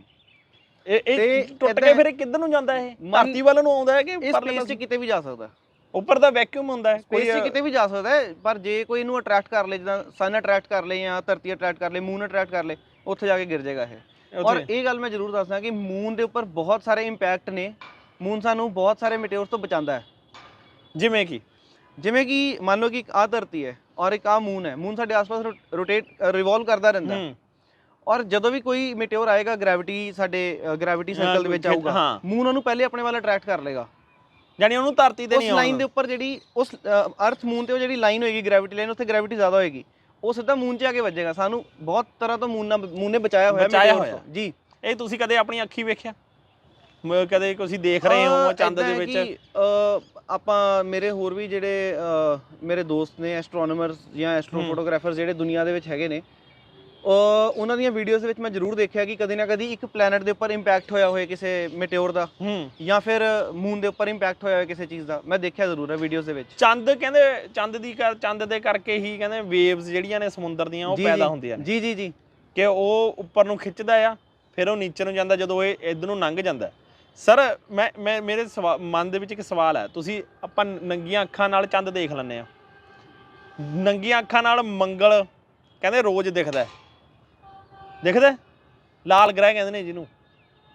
ਇਹ ਇਹ ਟੁੱਟ ਕੇ ਫਿਰ ਕਿੱਧਰ ਨੂੰ ਜਾਂਦਾ ਇਹ? ਧਰਤੀ ਵੱਲ ਨੂੰ ਆਉਂਦਾ ਹੈ ਕਿ ਪਰਲੇ ਪਾਸੇ? ਕਿਤੇ ਵੀ ਜਾ ਸਕਦਾ। ਉੱਪਰ ਦਾ ਵੈਕਿਊਮ ਹੁੰਦਾ ਹੈ ਸਪੇਸ ਕੋਈ, ਕਿਤੇ ਵੀ ਜਾ ਸਕਦਾ ਹੈ ਪਰ ਜੇ ਕੋਈ ਇਹਨੂੰ ਅਟਰੈਕਟ ਕਰ ਲੇ ਜਿੱਦਾਂ ਸਨ ਅਟਰੈਕਟ ਕਰ ਲੇ ਜਾਂ ਧਰਤੀ ਅਟਰੈਕਟ ਕਰ ਲੇ ਮੂਨ ਅਟਰੈਕਟ ਕਰ ਲੇ ਉੱਥੇ ਜਾ ਕੇ ਗਿਰ ਜਾਏਗਾ ਇਹ। ਔਰ ਇਹ ਗੱਲ ਮੈਂ ਜ਼ਰੂਰ ਦੱਸਦਾ ਕਿ ਮੂਨ ਦੇ ਉੱਪਰ ਬਹੁਤ ਸਾਰੇ ਇੰਪੈਕਟ ਨੇ। ਮੂਨ ਸਾਨੂੰ ਬਹੁਤ ਸਾਰੇ ਮੀਟੇਅਰਸ ਤੋਂ ਬਚਾਉਂਦਾ ਹੈ। ਜਿਵੇਂ ਕਿ? ਜਿਵੇਂ ਕਿ ਮੰਨ ਲਓ ਕਿ ਇੱਕ ਆ ਧਰਤੀ ਹੈ ਔਰ ਇੱਕ ਆ ਮੂਨ ਹੈ ਮੂਨ ਸਾਡੇ ਆਸ-ਪਾਸ ਰੋਟੇਟ ਰਿਵੋਲਵ ਕਰਦਾ ਰਹਿੰਦਾ ਹੈ। ਔਰ ਜਦੋਂ ਵੀ ਕੋਈ ਮੀਟੇਅਰ ਆਏਗਾ ਗ੍ਰੈਵਿਟੀ ਸਾਡੇ ਗ੍ਰੈਵਿਟੀ ਸਰਕਲ ਦੇ ਵਿੱਚ ਆਊਗਾ। ਮੂਨ ਉਹਨੂੰ ਪਹਿਲੇ ਆਪਣੇ ਵੱਲ ਅਟਰੈਕਟ ਕਰ ਲੇਗਾ ਯਾਨੀ ਉਹਨੂੰ ਧਰਤੀ ਤੇ ਉਸ ਨਹੀਂ ਲਾਈਨ ਦੇ ਉੱਪਰ ਜਿਹੜੀ ਉਸ ਅਰਥ ਮੂਨ ਤੇ ਉਹ ਜਿਹੜੀ ਲਾਈਨ ਹੋਏਗੀ ਗ੍ਰੈਵਿਟੀ ਲਾਈਨ ਉੱਥੇ ਗ੍ਰੈਵਿਟੀ ਜ਼ਿਆਦਾ ਹੋਏਗੀ। ਉਹ ਸਿੱਧਾ ਮੂਨ 'ਚ ਆ ਕੇ ਵੱਜੇਗਾ। ਸਾਨੂੰ ਬਹੁਤ ਤਰ੍ਹਾਂ ਤੋਂ ਮੂਨ ਨਾਲ ਮੂਨ ਨੇ ਬਚਾਇਆ ਹੋਇਆ ਬਚਾਇਆ ਹੋਇਆ। ਜੀ। ਇਹ ਤੁਸੀਂ ਕਦੇ ਆਪਣੀ ਅੱਖੀ ਵੇਖਿਆ? ਕਦੇ ਤੁਸੀਂ ਦੇਖ ਰਹੇ ਹੋ ਚੰਦ ਦੇ ਵਿੱਚ? ਆਪਾਂ ਮੇਰੇ ਹੋਰ ਵੀ ਜਿਹੜੇ ਮੇਰੇ ਦੋਸਤ ਨੇ ਐਸਟ੍ਰੋਨੋਮਰਸ ਜਾਂ ਐਸਟ੍ਰੋ ਹੂੰ। ਫੋਟੋਗ੍ਰਾਫਰਸ ਜਿਹੜੇ ਦੁਨੀਆ ਦੇ ਵਿੱਚ ਹੈਗੇ ਨੇ ਉਹਨਾਂ ਦੀਆਂ ਵੀਡੀਓਜ਼ ਦੇ ਵਿੱਚ ਮੈਂ ਜ਼ਰੂਰ ਦੇਖਿਆ ਕਿ ਕਦੇ ਨਾ ਕਦੀ ਇੱਕ ਪਲੈਨਟ ਦੇ ਉੱਪਰ ਇੰਪੈਕਟ ਹੋਇਆ ਹੋਏ ਕਿਸੇ ਮੀਟੇਅਰ ਦਾ ਜਾਂ ਫਿਰ ਮੂਨ ਦੇ ਉੱਪਰ ਇੰਪੈਕਟ ਹੋਇਆ ਹੋਇਆ ਕਿਸੇ ਚੀਜ਼ ਦਾ। ਮੈਂ ਦੇਖਿਆ ਜ਼ਰੂਰ ਹੈ ਵੀਡੀਓਜ਼ ਦੇ ਵਿੱਚ। ਚੰਦ ਕਹਿੰਦੇ ਚੰਦ ਦੀ ਚੰਦ ਦੇ ਕਰਕੇ ਹੀ ਕਹਿੰਦੇ ਵੇਵਸ ਜਿਹੜੀਆਂ ਨੇ ਸਮੁੰਦਰ ਦੀਆਂ ਉਹ ਪੈਦਾ। ਹੁੰਦੀਆਂ ਨੇ। ਜੀ ਜੀ ਜੀ। ਕਿ ਉਹ ਉੱਪਰ ਨੂੰ ਖਿੱਚਦਾ ਆ ਫਿਰ ਉਹ ਨੀਚੇ ਨੂੰ ਜਾਂਦਾ ਜਦੋਂ ਇਹ ਇਧਰ ਨੂੰ ਲੰਘ ਜਾਂਦਾ। ਸਰ ਮੈਂ ਮੈਂ ਮੇਰੇ ਮਨ ਦੇ ਵਿੱਚ ਇੱਕ ਸਵਾਲ ਹੈ। ਤੁਸੀਂ ਆਪਾਂ ਨੰਗੀਆਂ ਅੱਖਾਂ ਨਾਲ ਚੰਦ ਦੇਖ ਲੈਂਦੇ ਆ ਨੰਗੀਆਂ ਅੱਖਾਂ ਨਾਲ ਮੰਗਲ ਕਹਿੰਦੇ ਰੋਜ਼ ਦਿਖਦਾ ਹੈ। ਦਿਖਦਾ? ਲਾਲ ਗ੍ਰਹਿ ਕਹਿੰਦੇ ਨੇ ਜਿਹਨੂੰ।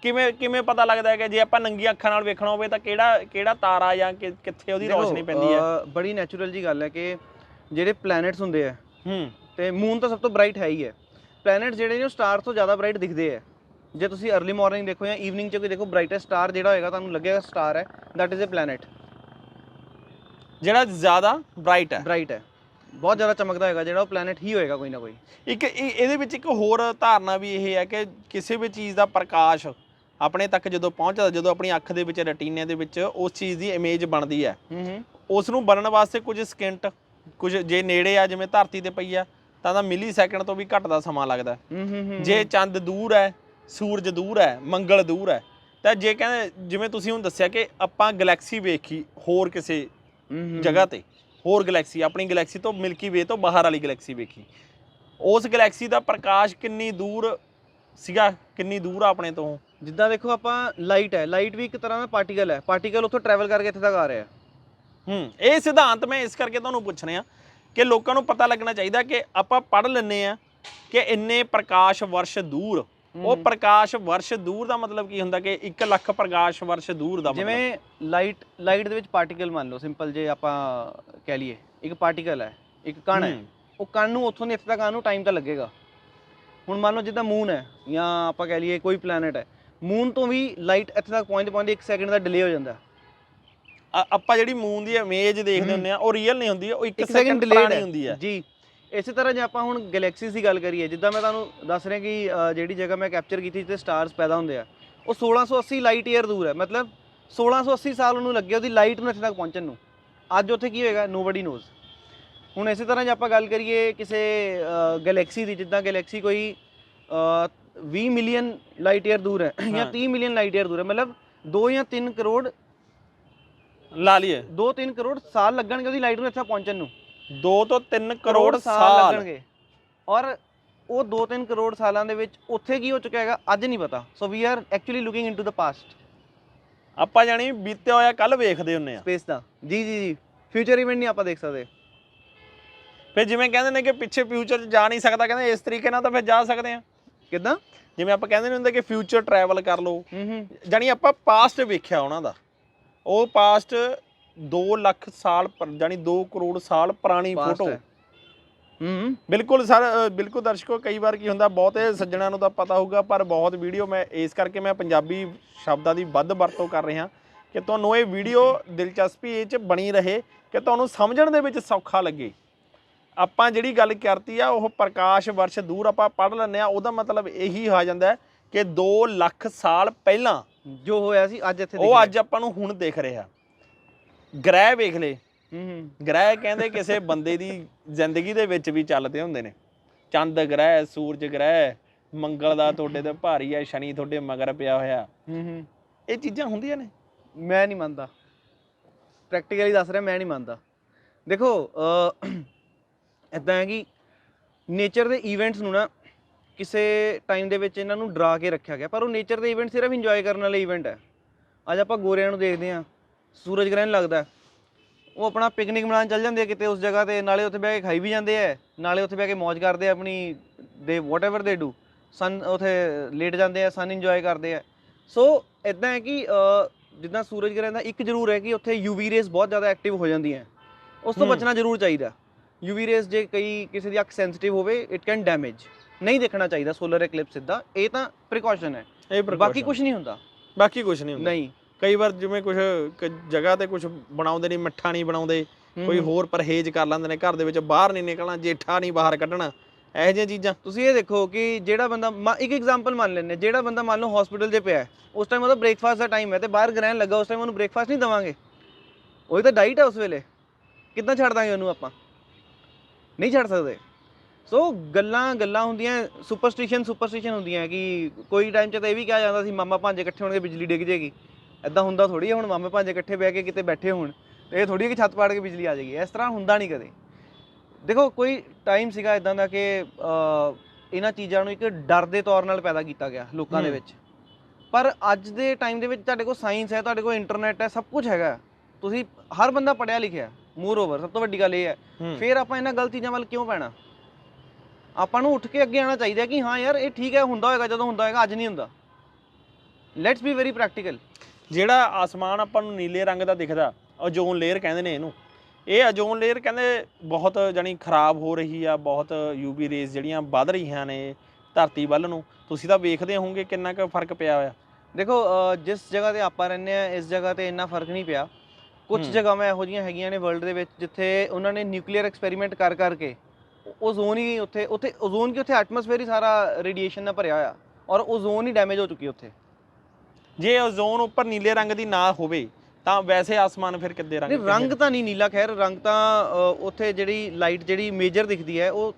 ਕਿਵੇਂ ਕਿਵੇਂ ਪਤਾ ਲੱਗਦਾ ਹੈ ਕਿ ਜੇ ਆਪਾਂ ਨੰਗੀਆਂ ਅੱਖਾਂ ਨਾਲ ਵੇਖਣਾ ਹੋਵੇ ਤਾਂ ਕਿਹੜਾ ਕਿਹੜਾ ਤਾਰਾ ਜਾਂ ਕਿ- ਕਿੱਥੇ ਉਹਦੀ ਦੇਖੋ, ਰੋਸ਼ਨੀ ਪੈਂਦੀ ਹੈ? ਬੜੀ ਨੈਚੁਰਲ ਜੀ ਗੱਲ ਹੈ ਕਿ ਜਿਹੜੇ ਪਲੈਨਟਸ ਹੁੰਦੇ ਆ ਹੂੰ। ਤੇ ਮੂਨ ਤਾਂ ਸਭ ਤੋਂ ਬ੍ਰਾਈਟ ਹੈ ਹੀ ਹੈ। ਪਲੈਨਟ ਜਿਹੜੇ ਨੇ ਉਹ ਸਟਾਰ ਤੋਂ ਜ਼ਿਆਦਾ ਬ੍ਰਾਈਟ ਦਿਖਦੇ ਆ ਜੇ ਤੁਸੀਂ अर्ਲੀ ਮਾਰਨਿੰਗ ਦੇਖੋ ਜਾਂ ਈਵਨਿੰਗ 'ਚ ਕੋਈ ਦੇਖੋ ਬ੍ਰਾਈਟੈਸਟ ਸਟਾਰ ਜਿਹੜਾ ਹੋਏਗਾ ਤੁਹਾਨੂੰ ਲੱਗੇਗਾ ਸਟਾਰ ਹੈ ਦੈਟ ਇਜ਼ ਅ ਪਲੈਨਟ ਜਿਹੜਾ ਜ਼ਿਆਦਾ ਬ੍ਰਾਈਟ ਹੈ। ਬ੍ਰਾਈਟ ਹੈ। ਬਹੁਤ ਜ਼ਿਆਦਾ ਚਮਕਦਾ ਹੋਏਗਾ ਜਿਹੜਾ ਉਹ ਪਲੈਨਟ ਹੀ ਹੋਏਗਾ ਕੋਈ ਨਾ ਕੋਈ। ਇੱਕ ਇਹ- ਇਹਦੇ ਵਿੱਚ ਇੱਕ ਹੋਰ ਧਾਰਨਾ ਵੀ ਇਹ ਹੈ ਕਿ ਕਿਸੇ ਵੀ ਚੀਜ਼ ਦਾ ਪ੍ਰਕਾਸ਼ ਆਪਣੇ ਤੱਕ ਜਦੋਂ ਪਹੁੰਚਦਾ ਜਦੋਂ ਆਪਣੀ ਅੱਖ ਦੇ ਵਿੱਚ ਰੈਟੀਨੇ ਦੇ ਵਿੱਚ ਉਸ ਚੀਜ਼ ਦੀ ਇਮੇਜ ਬਣਦੀ ਹੈ। ਹੂੰ ਹੂੰ। ਉਸ ਨੂੰ ਬਣਨ ਵਾਸਤੇ ਕੁਝ ਸਕਿੰਟ ਕੁਝ ਜੇ ਨੇੜੇ ਆ ਜਿਵੇਂ ਧਰਤੀ ਤੇ ਪਈ ਆ ਤਾਂ ਤਾਂ ਮਿਲੀ ਸੈਕਿੰਡ ਤੋਂ ਵੀ ਘੱਟ ਦਾ ਸਮਾਂ ਲੱਗਦਾ। ਹੂੰ ਹੂੰ ਹੂੰ। ਜੇ ਚੰਦ ਦੂਰ ਹੈ ਸੂਰਜ ਦੂਰ ਹੈ ਮੰਗਲ ਦੂਰ ਹੈ ਤਾਂ ਜੇ ਕਹਿੰਦੇ ਜਿਵੇਂ ਤੁਸੀਂ ਹੁਣ ਦੱਸਿਆ ਕਿ ਆਪਾਂ ਗੈਲੈਕਸੀ ਵੇਖੀ ਹੋਰ ਕਿਸੇ ਹੂੰ, ਹੂੰ, ਜਗ੍ਹਾ ਤੇ ਹੋਰ ਗੈਲੈਕਸੀ ਆਪਣੀ ਗੈਲੈਕਸੀ ਤੋਂ ਮਿਲਕੀ ਵੇ ਤੋਂ ਬਾਹਰ ਵਾਲੀ ਗੈਲੈਕਸੀ ਵੇਖੀ। ਉਸ ਗੈਲੈਕਸੀ ਦਾ ਪ੍ਰਕਾਸ਼ ਕਿੰਨੀ ਦੂਰ ਸੀਗਾ ਕਿੰਨੀ ਦੂਰ ਆ ਆਪਣੇ ਤੋਂ? ਜਿੱਦਾਂ ਦੇਖੋ ਆਪਾਂ ਲਾਈਟ ਹੈ ਲਾਈਟ ਵੀ ਇੱਕ ਤਰ੍ਹਾਂ ਦਾ ਪਾਰਟੀਕਲ ਹੈ। ਪਾਰਟੀਕਲ ਉੱਥੋਂ ਟਰੈਵਲ ਕਰਕੇ ਇੱਥੇ ਤੱਕ ਆ ਰਿਹਾ। ਹੈ ਇਹ ਸਿਧਾਂਤ ਮੈਂ ਇਸ ਕਰਕੇ ਤੁਹਾਨੂੰ ਪੁੱਛ ਰਿਹਾ ਕਿ ਲੋਕਾਂ ਨੂੰ ਪਤਾ ਲੱਗਣਾ ਚਾਹੀਦਾ ਕਿ ਆਪਾਂ ਪੜ੍ਹ ਲੈਂਦੇ ਆ ਕਿ ਇੰਨੇ ਪ੍ਰਕਾਸ਼ ਵਰਸ਼ ਦੂਰ ਉਹ ਪ੍ਰਕਾਸ਼ ਵਰਸ਼ ਦੂਰ ਦਾ ਮਤਲਬ ਕੀ ਹੁੰਦਾ ਕਿ 1 ਲੱਖ ਪ੍ਰਕਾਸ਼ ਵਰਸ਼ ਦੂਰ ਦਾ ਮਤਲਬ। ਜਿਵੇਂ ਲਾਈਟ ਲਾਈਟ ਦੇ ਵਿੱਚ ਪਾਰਟੀਕਲ ਮੰਨ ਲਓ ਸਿੰਪਲ ਜੇ ਆਪਾਂ ਕਹਿ ਲਈਏ ਇੱਕ ਪਾਰਟੀਕਲ ਹੈ ਇੱਕ ਕਣ ਹੈ। ਉਹ ਕਣ ਨੂੰ ਉੱਥੋਂ ਦੀ ਇੱਥੇ ਤੱਕ ਆਉਣ ਨੂੰ ਟਾਈਮ ਤਾਂ ਲੱਗੇਗਾ। ਹੁਣ ਮੰਨ ਲਓ ਜਿੱਦਾਂ ਮੂਨ ਹੈ ਜਾਂ ਆਪਾਂ ਕਹਿ ਲਈਏ ਕੋਈ ਪਲੈਨਟ ਹੈ ਮੂਨ ਤੋਂ ਵੀ ਲਾਈਟ ਇੱਥੇ ਤੱਕ ਪਹੁੰਚਦੇ ਪਹੁੰਚਦੇ 1 ਸੈਕਿੰਡ ਦਾ ਡਿਲੇ ਹੋ ਜਾਂਦਾ। ਆ- ਆਪਾਂ ਜਿਹੜੀ ਮੂਨ ਦੀ ਇਮੇਜ ਦੇਖਦੇ ਹੁੰਦੇ ਆ ਉਹ ਰੀਅਲ ਨਹੀਂ ਹੁੰਦੀ ਉਹ 1 ਇੱਕ ਸੈਕਿੰਡ ਡਿਲੇਡ ਹੁੰਦੀ ਹੈ। ਜੀ। ਇਸੇ ਤਰ੍ਹਾਂ ਜੇ ਆਪਾਂ ਹੁਣ ਗੈਲੈਕਸੀਜ਼ ਦੀ ਗੱਲ ਕਰੀਏ ਜਿੱਦਾਂ ਮੈਂ ਤੁਹਾਨੂੰ ਦੱਸ ਰਿਹਾ ਕਿ ਅ, ਜਿਹੜੀ ਜਗ੍ਹਾ ਮੈਂ ਕੈਪਚਰ ਕੀਤੀ ਜਿੱਥੇ ਸਟਾਰਸ ਪੈਦਾ ਹੁੰਦੇ ਆ ਉਹ 1680 ਲਾਈਟ ਈਅਰ ਦੂਰ ਹੈ। ਮਤਲਬ 1680 ਸਾਲ ਉਹਨੂੰ ਲੱਗੇ ਉਹਦੀ ਲਾਈਟ ਨੂੰ ਇੱਥੇ ਤੱਕ ਪਹੁੰਚਣ ਨੂੰ। ਅੱਜ ਉੱਥੇ ਕੀ ਹੋਏਗਾ? ਨੋਬਡੀ ਨੋਜ਼ ਹੁਣ ਇਸੇ ਤਰ੍ਹਾਂ ਜੇ ਆਪਾਂ ਗੱਲ ਕਰੀਏ ਕਿਸੇ ਗੈਲੈਕਸੀ ਦੀ ਜਿੱਦਾਂ ਗੈਲੈਕਸੀ ਕੋਈ ਅ, 20 ਮਿਲੀਅਨ ਲਾਈਟ ਈਅਰ ਦੂਰ ਹੈ ਜਾਂ ਹਾਂ। 30 ਮਿਲੀਅਨ ਲਾਈਟ ਈਅਰ ਦੂਰ ਹੈ ਮਤਲਬ 2 ਜਾਂ 3 ਕਰੋੜ ਲਾ ਲਈਏ। 2-3 ਕਰੋੜ ਸਾਲ ਲੱਗਣਗੇ ਉਹਦੀ ਲਾਈਟ ਨੂੰ ਇੱਥੇ ਪਹੁੰਚਣ ਨੂੰ। 2 ਤੋਂ 3 ਕਰੋੜ ਸਾਲ ਲੱਗਣਗੇ। ਔਰ ਉਹ 2-3 ਕਰੋੜ ਸਾਲਾਂ ਦੇ ਵਿੱਚ ਉੱਥੇ ਕੀ ਹੋ ਚੁੱਕਾ ਹੈਗਾ ਅੱਜ ਨਹੀਂ ਪਤਾ। So we are actually looking into the past ਆਪਾਂ ਜਾਣੀ ਬੀਤੇ ਹੋਇਆ ਕੱਲ ਵੇਖਦੇ ਹੁੰਨੇ ਆ। ਸਪੇਸ ਦਾ। ਜੀ ਜੀ ਜੀ। ਫਿਊਚਰ ਇਵੈਂਟ ਨਹੀਂ ਆਪਾਂ ਦੇਖ ਸਕਦੇ। ਫਿਰ ਜਿਵੇਂ ਕਹਿੰਦੇ ਨੇ ਕਿ ਪਿੱਛੇ ਫਿਊਚਰ 'ਚ ਜਾ ਨਹੀਂ ਸਕਦਾ ਕਹਿੰਦੇ ਇਸ ਤਰੀਕੇ ਨਾਲ ਤਾਂ ਫਿਰ ਜਾ ਸਕਦੇ ਆ। ਕਿਦਾਂ? ਜਿਵੇਂ ਆਪਾਂ ਕਹਿੰਦੇ ਨੇ ਹੁੰਦੇ ਕਿ ਫਿਊਚਰ ਟਰੈਵਲ ਕਰ ਲਓ। ਜਾਣੀ ਆਪਾਂ ਪਾਸਟ ਵੇਖਿਆ ਉਹਨਾਂ ਦਾ। ਉਹ ਪਾਸਟ 2 ਲੱਖ ਸਾਲ ਪਰ ਜਾਣੀ 2 ਕਰੋੜ ਸਾਲ ਪੁਰਾਣੀ ਫੋਟੋ ਹੈ। ਬਿਲਕੁਲ ਸਰ ਬਿਲਕੁਲ ਦਰਸ਼ਕੋ ਕਈ ਵਾਰ ਕੀ ਹੁੰਦਾ ਬਹੁਤੇ ਸੱਜਣਾਂ ਨੂੰ ਤਾਂ ਪਤਾ ਹੋਊਗਾ ਪਰ ਬਹੁਤ ਵੀਡੀਓ ਮੈਂ ਇਸ ਕਰਕੇ ਮੈਂ ਪੰਜਾਬੀ ਸ਼ਬਦਾਂ ਦੀ ਵੱਧ ਵਰਤੋਂ ਕਰ ਰਿਹਾ ਕਿ ਤੁਹਾਨੂੰ ਇਹ ਵੀਡੀਓ ਦਿਲਚਸਪੀ ਇਹ ਚ ਬਣੀ ਰਹੇ ਕਿ ਤੁਹਾਨੂੰ ਸਮਝਣ ਦੇ ਵਿੱਚ ਸੌਖਾ ਲੱਗੇ। ਆਪਾਂ ਜਿਹੜੀ ਗੱਲ ਕਰਤੀ ਆ ਉਹ ਪ੍ਰਕਾਸ਼ ਵਰਸ਼ ਦੂਰ ਆਪਾਂ ਪੜ੍ਹ ਲੈਂਦੇ ਆ ਉਹਦਾ ਮਤਲਬ ਇਹੀ ਆ ਜਾਂਦਾ ਕਿ 2 ਲੱਖ ਸਾਲ ਪਹਿਲਾਂ ਜੋ ਹੋਇਆ ਸੀ ਅੱਜ ਇੱਥੇ ਉਹ ਅੱਜ ਆਪਾਂ ਨੂੰ ਹੁਣ ਦਿਖ ਰਿਹਾ। ਗ੍ਰਹਿ ਵੇਖ ਲੈ। ਹੂੰ ਹੂੰ। ਗ੍ਰਹਿ ਕਹਿੰਦੇ ਕਿਸੇ ਬੰਦੇ ਦੀ ਜ਼ਿੰਦਗੀ ਦੇ ਵਿੱਚ ਵੀ ਚੱਲਦੇ ਹੁੰਦੇ ਨੇ। ਚੰਦ ਗ੍ਰਹਿ ਸੂਰਜ ਗ੍ਰਹਿ ਮੰਗਲ ਦਾ ਤੁਹਾਡੇ ਤੇ ਭਾਰੀ ਹੈ ਸ਼ਨੀ ਤੁਹਾਡੇ ਮਗਰ ਪਿਆ ਹੋਇਆ। ਹੂੰ ਹੂੰ। ਇਹ ਚੀਜ਼ਾਂ ਹੁੰਦੀਆਂ ਨੇ। ਮੈਂ ਨਹੀਂ ਮੰਨਦਾ। ਪ੍ਰੈਕਟੀਕਲੀ ਦੱਸ ਰਿਹਾ ਮੈਂ ਨਹੀਂ ਮੰਨਦਾ। ਦੇਖੋ ਅ ਇਦਾਂ ਹੈ ਕਿ ਨੇਚਰ ਦੇ ਇਵੈਂਟਸ ਨੂੰ ਨਾ ਕਿਸੇ ਟਾਈਮ ਦੇ ਵਿੱਚ ਇਹਨਾਂ ਨੂੰ ਡਰਾ ਕੇ ਰੱਖਿਆ ਗਿਆ ਪਰ ਉਹ ਨੇਚਰ ਦੇ ਇਵੈਂਟ ਸਿਰਫ ਇੰਜੋਏ ਕਰਨ ਵਾਲੇ ਇਵੈਂਟ ਹੈ। ਅੱਜ ਆਪਾਂ ਗੋਰਿਆਂ ਨੂੰ ਦੇਖਦੇ ਹਾਂ। ਸੂਰਜ ਗ੍ਰਹਿਣ ਲੱਗਦਾ। ਉਹ ਆਪਣਾ ਪਿਕਨਿਕ ਮਨਾਉਣ ਚੱਲ ਜਾਂਦੇ ਆ ਕਿਤੇ ਉਸ ਜਗ੍ਹਾ ਤੇ ਨਾਲੇ ਉੱਥੇ ਬਹਿ ਕੇ ਖਾਈ ਵੀ ਜਾਂਦੇ ਆ ਨਾਲੇ ਉੱਥੇ ਬਹਿ ਕੇ ਮौज ਕਰਦੇ ਆ ਆਪਣੀ ਦੇ ਵਾਟਐਵਰ ਦੇ ਡੂ ਸਨ ਉੱਥੇ ਲੇਟ ਜਾਂਦੇ ਆ ਸਨ ਇੰਜੋਏ ਕਰਦੇ ਆ। ਸੋ ਇਦਾਂ ਹੈ ਕਿ ਜਿੱਦਾਂ ਸੂਰਜ ਗ੍ਰਹਿਣ ਦਾ ਇੱਕ ਜ਼ਰੂਰ ਹੈ ਕਿ ਉੱਥੇ ਯੂਵੀ ਰੇਜ਼ ਬਹੁਤ ਜ਼ਿਆਦਾ ਐਕਟਿਵ ਹੋ ਜਾਂਦੀਆਂ ਉਸ ਤੋਂ। ਬਚਣਾ ਜ਼ਰੂਰ ਚਾਹੀਦਾ। ਯੂਵੀ ਰੇਜ਼ ਜੇ ਕਈ ਕਿਸੇ ਦੀ ਅੱਖ ਸੈਂਸਿਟਿਵ ਹੋਵੇ ਇਟ ਕੈਨ ਡੈਮੇਜ ਨਹੀਂ ਦੇਖਣਾ ਚਾਹੀਦਾ ਸੋਲਰ ਐਕਲਿਪਸ ਸਿੱਧਾ ਇਹ ਤਾਂ ਪ੍ਰੀਕਾਸ਼ਨ ਹੈ। ਇਹ ਬਾਕੀ ਕੁਝ ਨਹੀਂ ਹੁੰਦਾ। ਬਾਕੀ ਕੁਝ ਨਹੀਂ ਹੁੰਦਾ। ਨਹੀਂ। ਕਈ ਵਾਰ ਜਿਵੇਂ ਕੁਝ ਜਗ੍ਹਾ ਤੇ ਕੁਝ ਬਣਾਉਂਦੇ ਨਹੀਂ ਮਿੱਠਾ ਨਹੀਂ ਬਣਾਉਂਦੇ ਕੋਈ। ਹੋਰ ਪਰਹੇਜ਼ ਕਰ ਲੈਂਦੇ ਨੇ ਘਰ ਦੇ ਵਿੱਚ ਬਾਹਰ ਨਹੀਂ ਨਿਕਲਣਾ ਜੇਠਾ ਨਹੀਂ ਬਾਹਰ ਕੱਢਣਾ ਇਹੋ ਜਿਹੀਆਂ ਚੀਜ਼ਾਂ। ਤੁਸੀਂ ਇਹ ਦੇਖੋ ਕਿ ਜਿਹੜਾ ਬੰਦਾ ਇੱਕ ਐਗਜ਼ਾਮਪਲ ਮੰਨ ਲੈਂਦੇ ਜਿਹੜਾ ਬੰਦਾ ਮੰਨ ਲਓ ਹਸਪੀਟਲ 'ਚ ਪਿਆ ਉਸ ਟਾਈਮ ਉਹਦਾ ਬ੍ਰੇਕਫਾਸਟ ਦਾ ਟਾਈਮ ਹੈ ਤੇ ਬਾਹਰ ਗ੍ਰਹਿਣ ਲੱਗਾ ਉਸ ਟਾਈਮ ਉਹਨੂੰ ਬ੍ਰੇਕਫਾਸਟ ਨਹੀਂ ਦਵਾਂਗੇ। ਉਹੀ ਤਾਂ ਡਾਈਟ ਹੈ ਉਸ ਵੇਲੇ। ਕਿੱਦਾਂ ਛੱਡ ਦਾਂਗੇ ਉਹਨੂੰ ਆਪਾਂ? ਨਹੀਂ ਛੱਡ ਸਕਦੇ। ਸੋ ਗੱਲਾਂ ਗੱਲਾਂ ਹੁੰਦੀਆਂ ਸੁਪਰਸਟੀਸ਼ਨ ਸੁਪਰਸਟੀਸ਼ਨ ਹੁੰਦੀਆਂ ਕਿ ਕੋਈ ਟਾਈਮ 'ਚ ਤਾਂ ਇਹ ਵੀ ਕਿਹਾ ਜਾਂਦਾ ਸੀ ਮਾਮਾ ਭਾਂਜੇ ਇਕੱਠੇ ਹੋਣਗੇ ਬਿਜਲੀ ਡਿੱਗ ਜੇਗੀ ਐਦਾਂ ਹੁੰਦਾ ਥੋੜੀ ਹੈ ਹੁਣ ਮਾਮੇ ਭਾਂਜੇ ਇਕੱਠੇ ਬਹਿ ਕੇ ਕਿਤੇ ਬੈਠੇ ਹੋਣ ਤੇ ਇਹ ਥੋੜੀ ਕਿ ਛੱਤ ਪਾੜ ਕੇ ਬਿਜਲੀ ਆ ਜਾਏਗੀ ਇਸ ਤਰ੍ਹਾਂ ਹੁੰਦਾ ਨਹੀਂ ਕਦੇ। ਦੇਖੋ ਕੋਈ ਟਾਈਮ ਸੀਗਾ ਇਦਾਂ ਦਾ ਕਿ ਇਹਨਾਂ ਚੀਜ਼ਾਂ ਨੂੰ ਇੱਕ ਡਰ ਦੇ ਤੌਰ ਨਾਲ ਪੈਦਾ ਕੀਤਾ ਗਿਆ ਲੋਕਾਂ ਦੇ। ਵਿੱਚ। ਪਰ ਅੱਜ ਦੇ ਟਾਈਮ ਦੇ ਵਿੱਚ ਤੁਹਾਡੇ ਕੋਲ ਸਾਇੰਸ ਹੈ ਤੁਹਾਡੇ ਕੋਲ ਇੰਟਰਨੈਟ ਹੈ ਸਭ ਕੁਝ ਹੈਗਾ। ਤੁਸੀਂ ਹਰ ਬੰਦਾ ਪੜਿਆ ਲਿਖਿਆ ਮੂਰ ਓਵਰ ਸਭ ਤੋਂ ਵੱਡੀ ਗੱਲ ਇਹ ਹੈ ਹੂੰ। ਫਿਰ ਆਪਾਂ ਇਹਨਾਂ ਗਲਤ ਚੀਜ਼ਾਂ ਵੱਲ ਕਿਉਂ ਪੈਣਾ? ਆਪਾਂ ਨੂੰ ਉੱਠ ਕੇ ਅੱਗੇ ਆਉਣਾ ਚਾਹੀਦਾ ਕਿ ਹਾਂ ਯਾਰ ਇਹ ਠੀਕ ਹੈ ਹੁੰਦਾ ਹੋਏਗਾ ਜਦੋਂ ਹੁੰਦਾ ਹੋਏਗਾ ਅੱਜ ਨਹੀਂ ਹੁੰਦਾ। ਲੈਟਸ ਬੀ ਵੈਰੀ ਪ੍ਰੈਕਟੀਕਲ ਜਿਹੜਾ ਆਸਮਾਨ ਆਪਾਂ ਨੂੰ ਨੀਲੇ ਰੰਗ ਦਾ ਦਿਖਦਾ ਓਜ਼ੋਨ ਲੇਅਰ ਕਹਿੰਦੇ ਨੇ ਇਹਨੂੰ। ਇਹ ਓਜ਼ੋਨ ਲੇਅਰ ਕਹਿੰਦੇ ਬਹੁਤ ਜਾਨੀ ਖਰਾਬ ਹੋ ਰਹੀ ਆ ਬਹੁਤ ਯੂਵੀ ਰੇਜ਼ ਜਿਹੜੀਆਂ ਵੱਧ ਰਹੀਆਂ ਨੇ ਧਰਤੀ ਵੱਲ ਨੂੰ। ਤੁਸੀਂ ਤਾਂ ਵੇਖਦੇ ਹੋਵੋਗੇ ਕਿੰਨਾ ਕੁ ਫ਼ਰਕ ਪਿਆ ਹੋਇਆ। ਦੇਖੋ ਜਿਸ ਜਗ੍ਹਾ ਤੇ ਆਪਾਂ ਰਹਿੰਦੇ ਆ ਇਸ ਜਗ੍ਹਾ ਤੇ ਇੰਨਾ ਫ਼ਰਕ ਨਹੀਂ ਪਿਆ। ਕੁਝ। ਜਗ੍ਹਾਵਾਂ ਇਹੋ ਜਿਹੀਆਂ ਹੈਗੀਆਂ ਨੇ ਵਰਲਡ ਦੇ ਵਿੱਚ ਜਿੱਥੇ ਉਹਨਾਂ ਨੇ ਨਿਊਕਲੀਅਰ ਐਕਸਪੈਰੀਮੈਂਟ ਕਰ ਕਰਕੇ ਓਜ਼ੋਨ ਹੀ ਉੱਥੇ ਉੱਥੇ ਓਜ਼ੋਨ ਕੀ ਉੱਥੇ ਐਟਮੋਸਫੇਅਰ ਹੀ ਸਾਰਾ ਰੇਡੀਏਸ਼ਨ ਨਾਲ ਭਰਿਆ ਹੋਇਆ। ਔਰ ਓਜ਼ੋਨ ਹੀ ਡੈਮੇਜ ਹੋ ਚੁੱਕੀ ਉੱਥੇ। ਜੇ ਓਜ਼ੋਨ ਉੱਪਰ ਨੀਲੇ ਰੰਗ ਦੀ ਨਾ ਹੋਵੇ ਤਾਂ ਵੈਸੇ ਆਸਮਾਨ ਫਿਰ ਕਿੱਦੇ ਰੰਗ ਨਹੀਂ ਰੰਗ ਤਾਂ ਨਹੀਂ ਨੀਲਾ ਖੈਰ ਰੰਗ ਤਾਂ ਉੱਥੇ ਜਿਹੜੀ ਲਾਈਟ ਜਿਹੜੀ ਮੇਜਰ ਦਿਖਦੀ ਹੈ ਉਹ